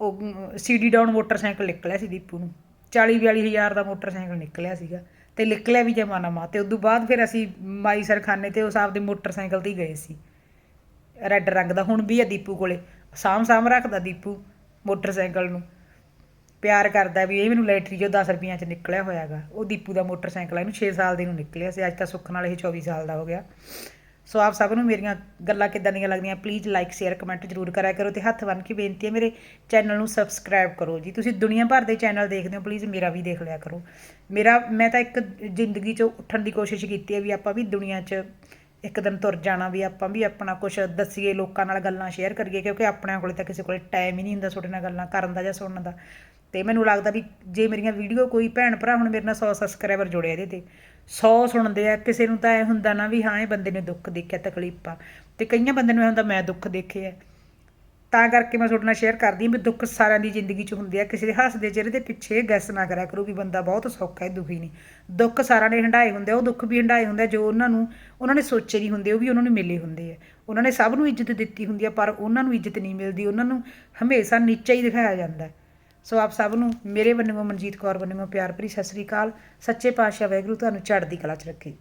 ਉਹ ਸੀਡੀ ਡਾਊਨ ਮੋਟਰਸਾਈਕਲ ਨਿਕਲਿਆ ਸੀ ਦੀਪੂ ਨੂੰ। 40 42 ਹਜ਼ਾਰ ਦਾ ਮੋਟਰਸਾਈਕਲ ਨਿਕਲਿਆ ਸੀਗਾ ਤੇ ਨਿਕਲਿਆ ਵੀ ਜਮਾਨਾ ਮਾ। ਤੇ ਉਦੋਂ ਬਾਅਦ ਫਿਰ ਅਸੀਂ ਮਾਈ ਸਰਖਾਨੇ ਤੇ ਉਸ ਆਪਦੇ ਮੋਟਰਸਾਈਕਲ ਤੇ ਹੀ ਗਏ ਸੀ। ਰੈੱਡ ਰੰਗ ਦਾ। ਹੁਣ ਵੀ ਆ ਦੀਪੂ ਕੋਲੇ। ਸਾਂਭ ਸਾਂਭ ਰੱਖਦਾ ਦੀਪੂ ਮੋਟਰਸਾਈਕਲ ਨੂੰ। ਪਿਆਰ ਕਰਦਾ ਵੀ ਇਹ ਮੈਨੂੰ ਲੈਟਰੀ ਜੋ 10 ਰੁਪਈਆਂ ਚ ਨਿਕਲਿਆ ਹੋਇਆਗਾ। ਉਹ ਦੀਪੂ ਦਾ ਮੋਟਰਸਾਈਕਲ ਇਹਨੂੰ 6 ਸਾਲ ਦੇ ਨੂੰ ਨਿਕਲਿਆ ਸੀ। ਅੱਜ ਤਾਂ ਸੁੱਖ ਨਾਲ ਇਹ 24 ਸਾਲ ਦਾ ਹੋ ਗਿਆ। ਸੋ ਆਪ ਸਭ ਨੂੰ ਮੇਰੀਆਂ ਗੱਲਾਂ ਕਿੱਦਾਂ ਦੀਆਂ ਲੱਗਦੀਆਂ ਪਲੀਜ਼ ਲਾਈਕ ਸ਼ੇਅਰ ਕਮੈਂਟ ਜ਼ਰੂਰ ਕਰਿਆ ਕਰੋ ਤੇ ਹੱਥ ਬੰਨ੍ਹ ਕੇ ਬੇਨਤੀ ਹੈ ਮੇਰੇ ਚੈਨਲ ਨੂੰ ਸਬਸਕ੍ਰਾਈਬ ਕਰੋ ਜੀ। ਤੁਸੀਂ ਦੁਨੀਆ ਭਰ ਦੇ ਚੈਨਲ ਦੇਖਦੇ ਹੋ ਪਲੀਜ਼ ਮੇਰਾ ਵੀ ਦੇਖ ਲਿਆ ਕਰੋ। ਮੇਰਾ, ਮੈਂ ਤਾਂ ਇੱਕ ਜ਼ਿੰਦਗੀ 'ਚੋਂ ਉੱਠਣ ਦੀ ਕੋਸ਼ਿਸ਼ ਕੀਤੀ ਹੈ ਵੀ ਆਪਾਂ ਵੀ ਦੁਨੀਆ 'ਚ ਇੱਕ ਦਿਨ ਤੁਰ ਜਾਣਾ, ਵੀ ਆਪਾਂ ਵੀ ਆਪਣਾ ਕੁਝ ਦੱਸੀਏ, ਲੋਕਾਂ ਨਾਲ ਗੱਲਾਂ ਸ਼ੇਅਰ ਕਰੀਏ, ਕਿਉਂਕਿ ਆਪਣਿਆਂ ਕੋਲੇ ਤਾਂ ਕਿਸੇ ਕੋਲੇ ਟਾਈਮ ਹੀ ਨਹੀਂ ਹੁੰਦਾ ਤੁਹਾਡੇ ਨਾਲ ਗੱਲਾਂ ਕਰਨ ਦਾ ਜਾਂ ਸੁਣਨ ਦਾ। ਤੇ ਮੈਨੂੰ ਲੱਗਦਾ ਵੀ ਜੇ ਮੇਰੀਆਂ ਵੀਡੀਓ ਕੋਈ ਭੈਣ ਭਰਾ ਹੁਣ ਮੇਰੇ ਨਾਲ 100 ਸਬਸਕ੍ਰਾਈਬਰ ਜੁੜੇ ਇਹਦੇ ਤੇ 100 ਸੁਣਦੇ ਆ, ਕਿਸੇ ਨੂੰ ਤਾਂ ਇਹ ਹੁੰਦਾ ਨਾ ਵੀ ਹਾਂ, ਇਹ ਬੰਦੇ ਨੇ ਦੁੱਖ ਦੇਖਿਆ, ਤਕਲੀਫਾਂ। ਤੇ ਕਈਆਂ ਬੰਦੇ ਨੂੰ ਇਹ ਹੁੰਦਾ, ਮੈਂ ਦੁੱਖ ਦੇਖੇ ਆ। ਤਾਂ ਕਰਕੇ ਮੈਂ ਤੁਹਾਡੇ ਨਾਲ ਸ਼ੇਅਰ ਕਰਦੀ ਹਾਂ ਵੀ ਦੁੱਖ ਸਾਰਿਆਂ ਦੀ ਜ਼ਿੰਦਗੀ 'ਚ ਹੁੰਦੇ ਆ। ਕਿਸੇ ਦੇ ਹੱਸਦੇ ਚਿਹਰੇ ਦੇ ਪਿੱਛੇ ਗੈਸ ਨਾ ਕਰਿਆ ਕਰੋ ਵੀ ਬੰਦਾ ਬਹੁਤ ਸੌਖਾ ਹੈ, ਦੁਖੀ ਨਹੀਂ। ਦੁੱਖ ਸਾਰਿਆਂ ਨੇ ਹੰਡਾਏ ਹੁੰਦੇ ਆ, ਉਹ ਦੁੱਖ ਵੀ ਹੰਡਾਏ ਹੁੰਦੇ ਜੋ ਉਹਨਾਂ ਨੂੰ, ਉਹਨਾਂ ਨੇ ਸੋਚੇ ਨਹੀਂ ਹੁੰਦੇ, ਉਹ ਵੀ ਉਹਨਾਂ ਨੂੰ ਮਿਲੇ ਹੁੰਦੇ ਆ। ਉਹਨਾਂ ਨੇ ਸਭ ਨੂੰ ਇੱਜ਼ਤ ਦਿੱਤੀ ਹੁੰਦੀ ਆ, ਪਰ ਉਹਨਾਂ ਨੂੰ ਇੱਜ਼ਤ ਨਹੀਂ ਮਿਲਦੀ। ਉਹਨਾਂ ਨੂੰ ਹਮੇਸ਼ਾ ਨੀਚਾ ਹੀ ਦਿਖਾਇਆ ਜਾਂਦਾ ਸੋ ਆਪ ਸਭ ਨੂੰ ਮੇਰੇ ਵੱਲੋਂ ਮਨਜੀਤ ਕੌਰ ਵੱਲੋਂ ਪਿਆਰ ਭਰੀ ਸਤਿ ਸ੍ਰੀ ਅਕਾਲ। ਸੱਚੇ ਪਾਤਸ਼ਾਹ ਵਾਹਿਗੁਰੂ ਤੁਹਾਨੂੰ ਚੜ੍ਹਦੀ ਕਲਾ 'ਚ ਰੱਖੇ।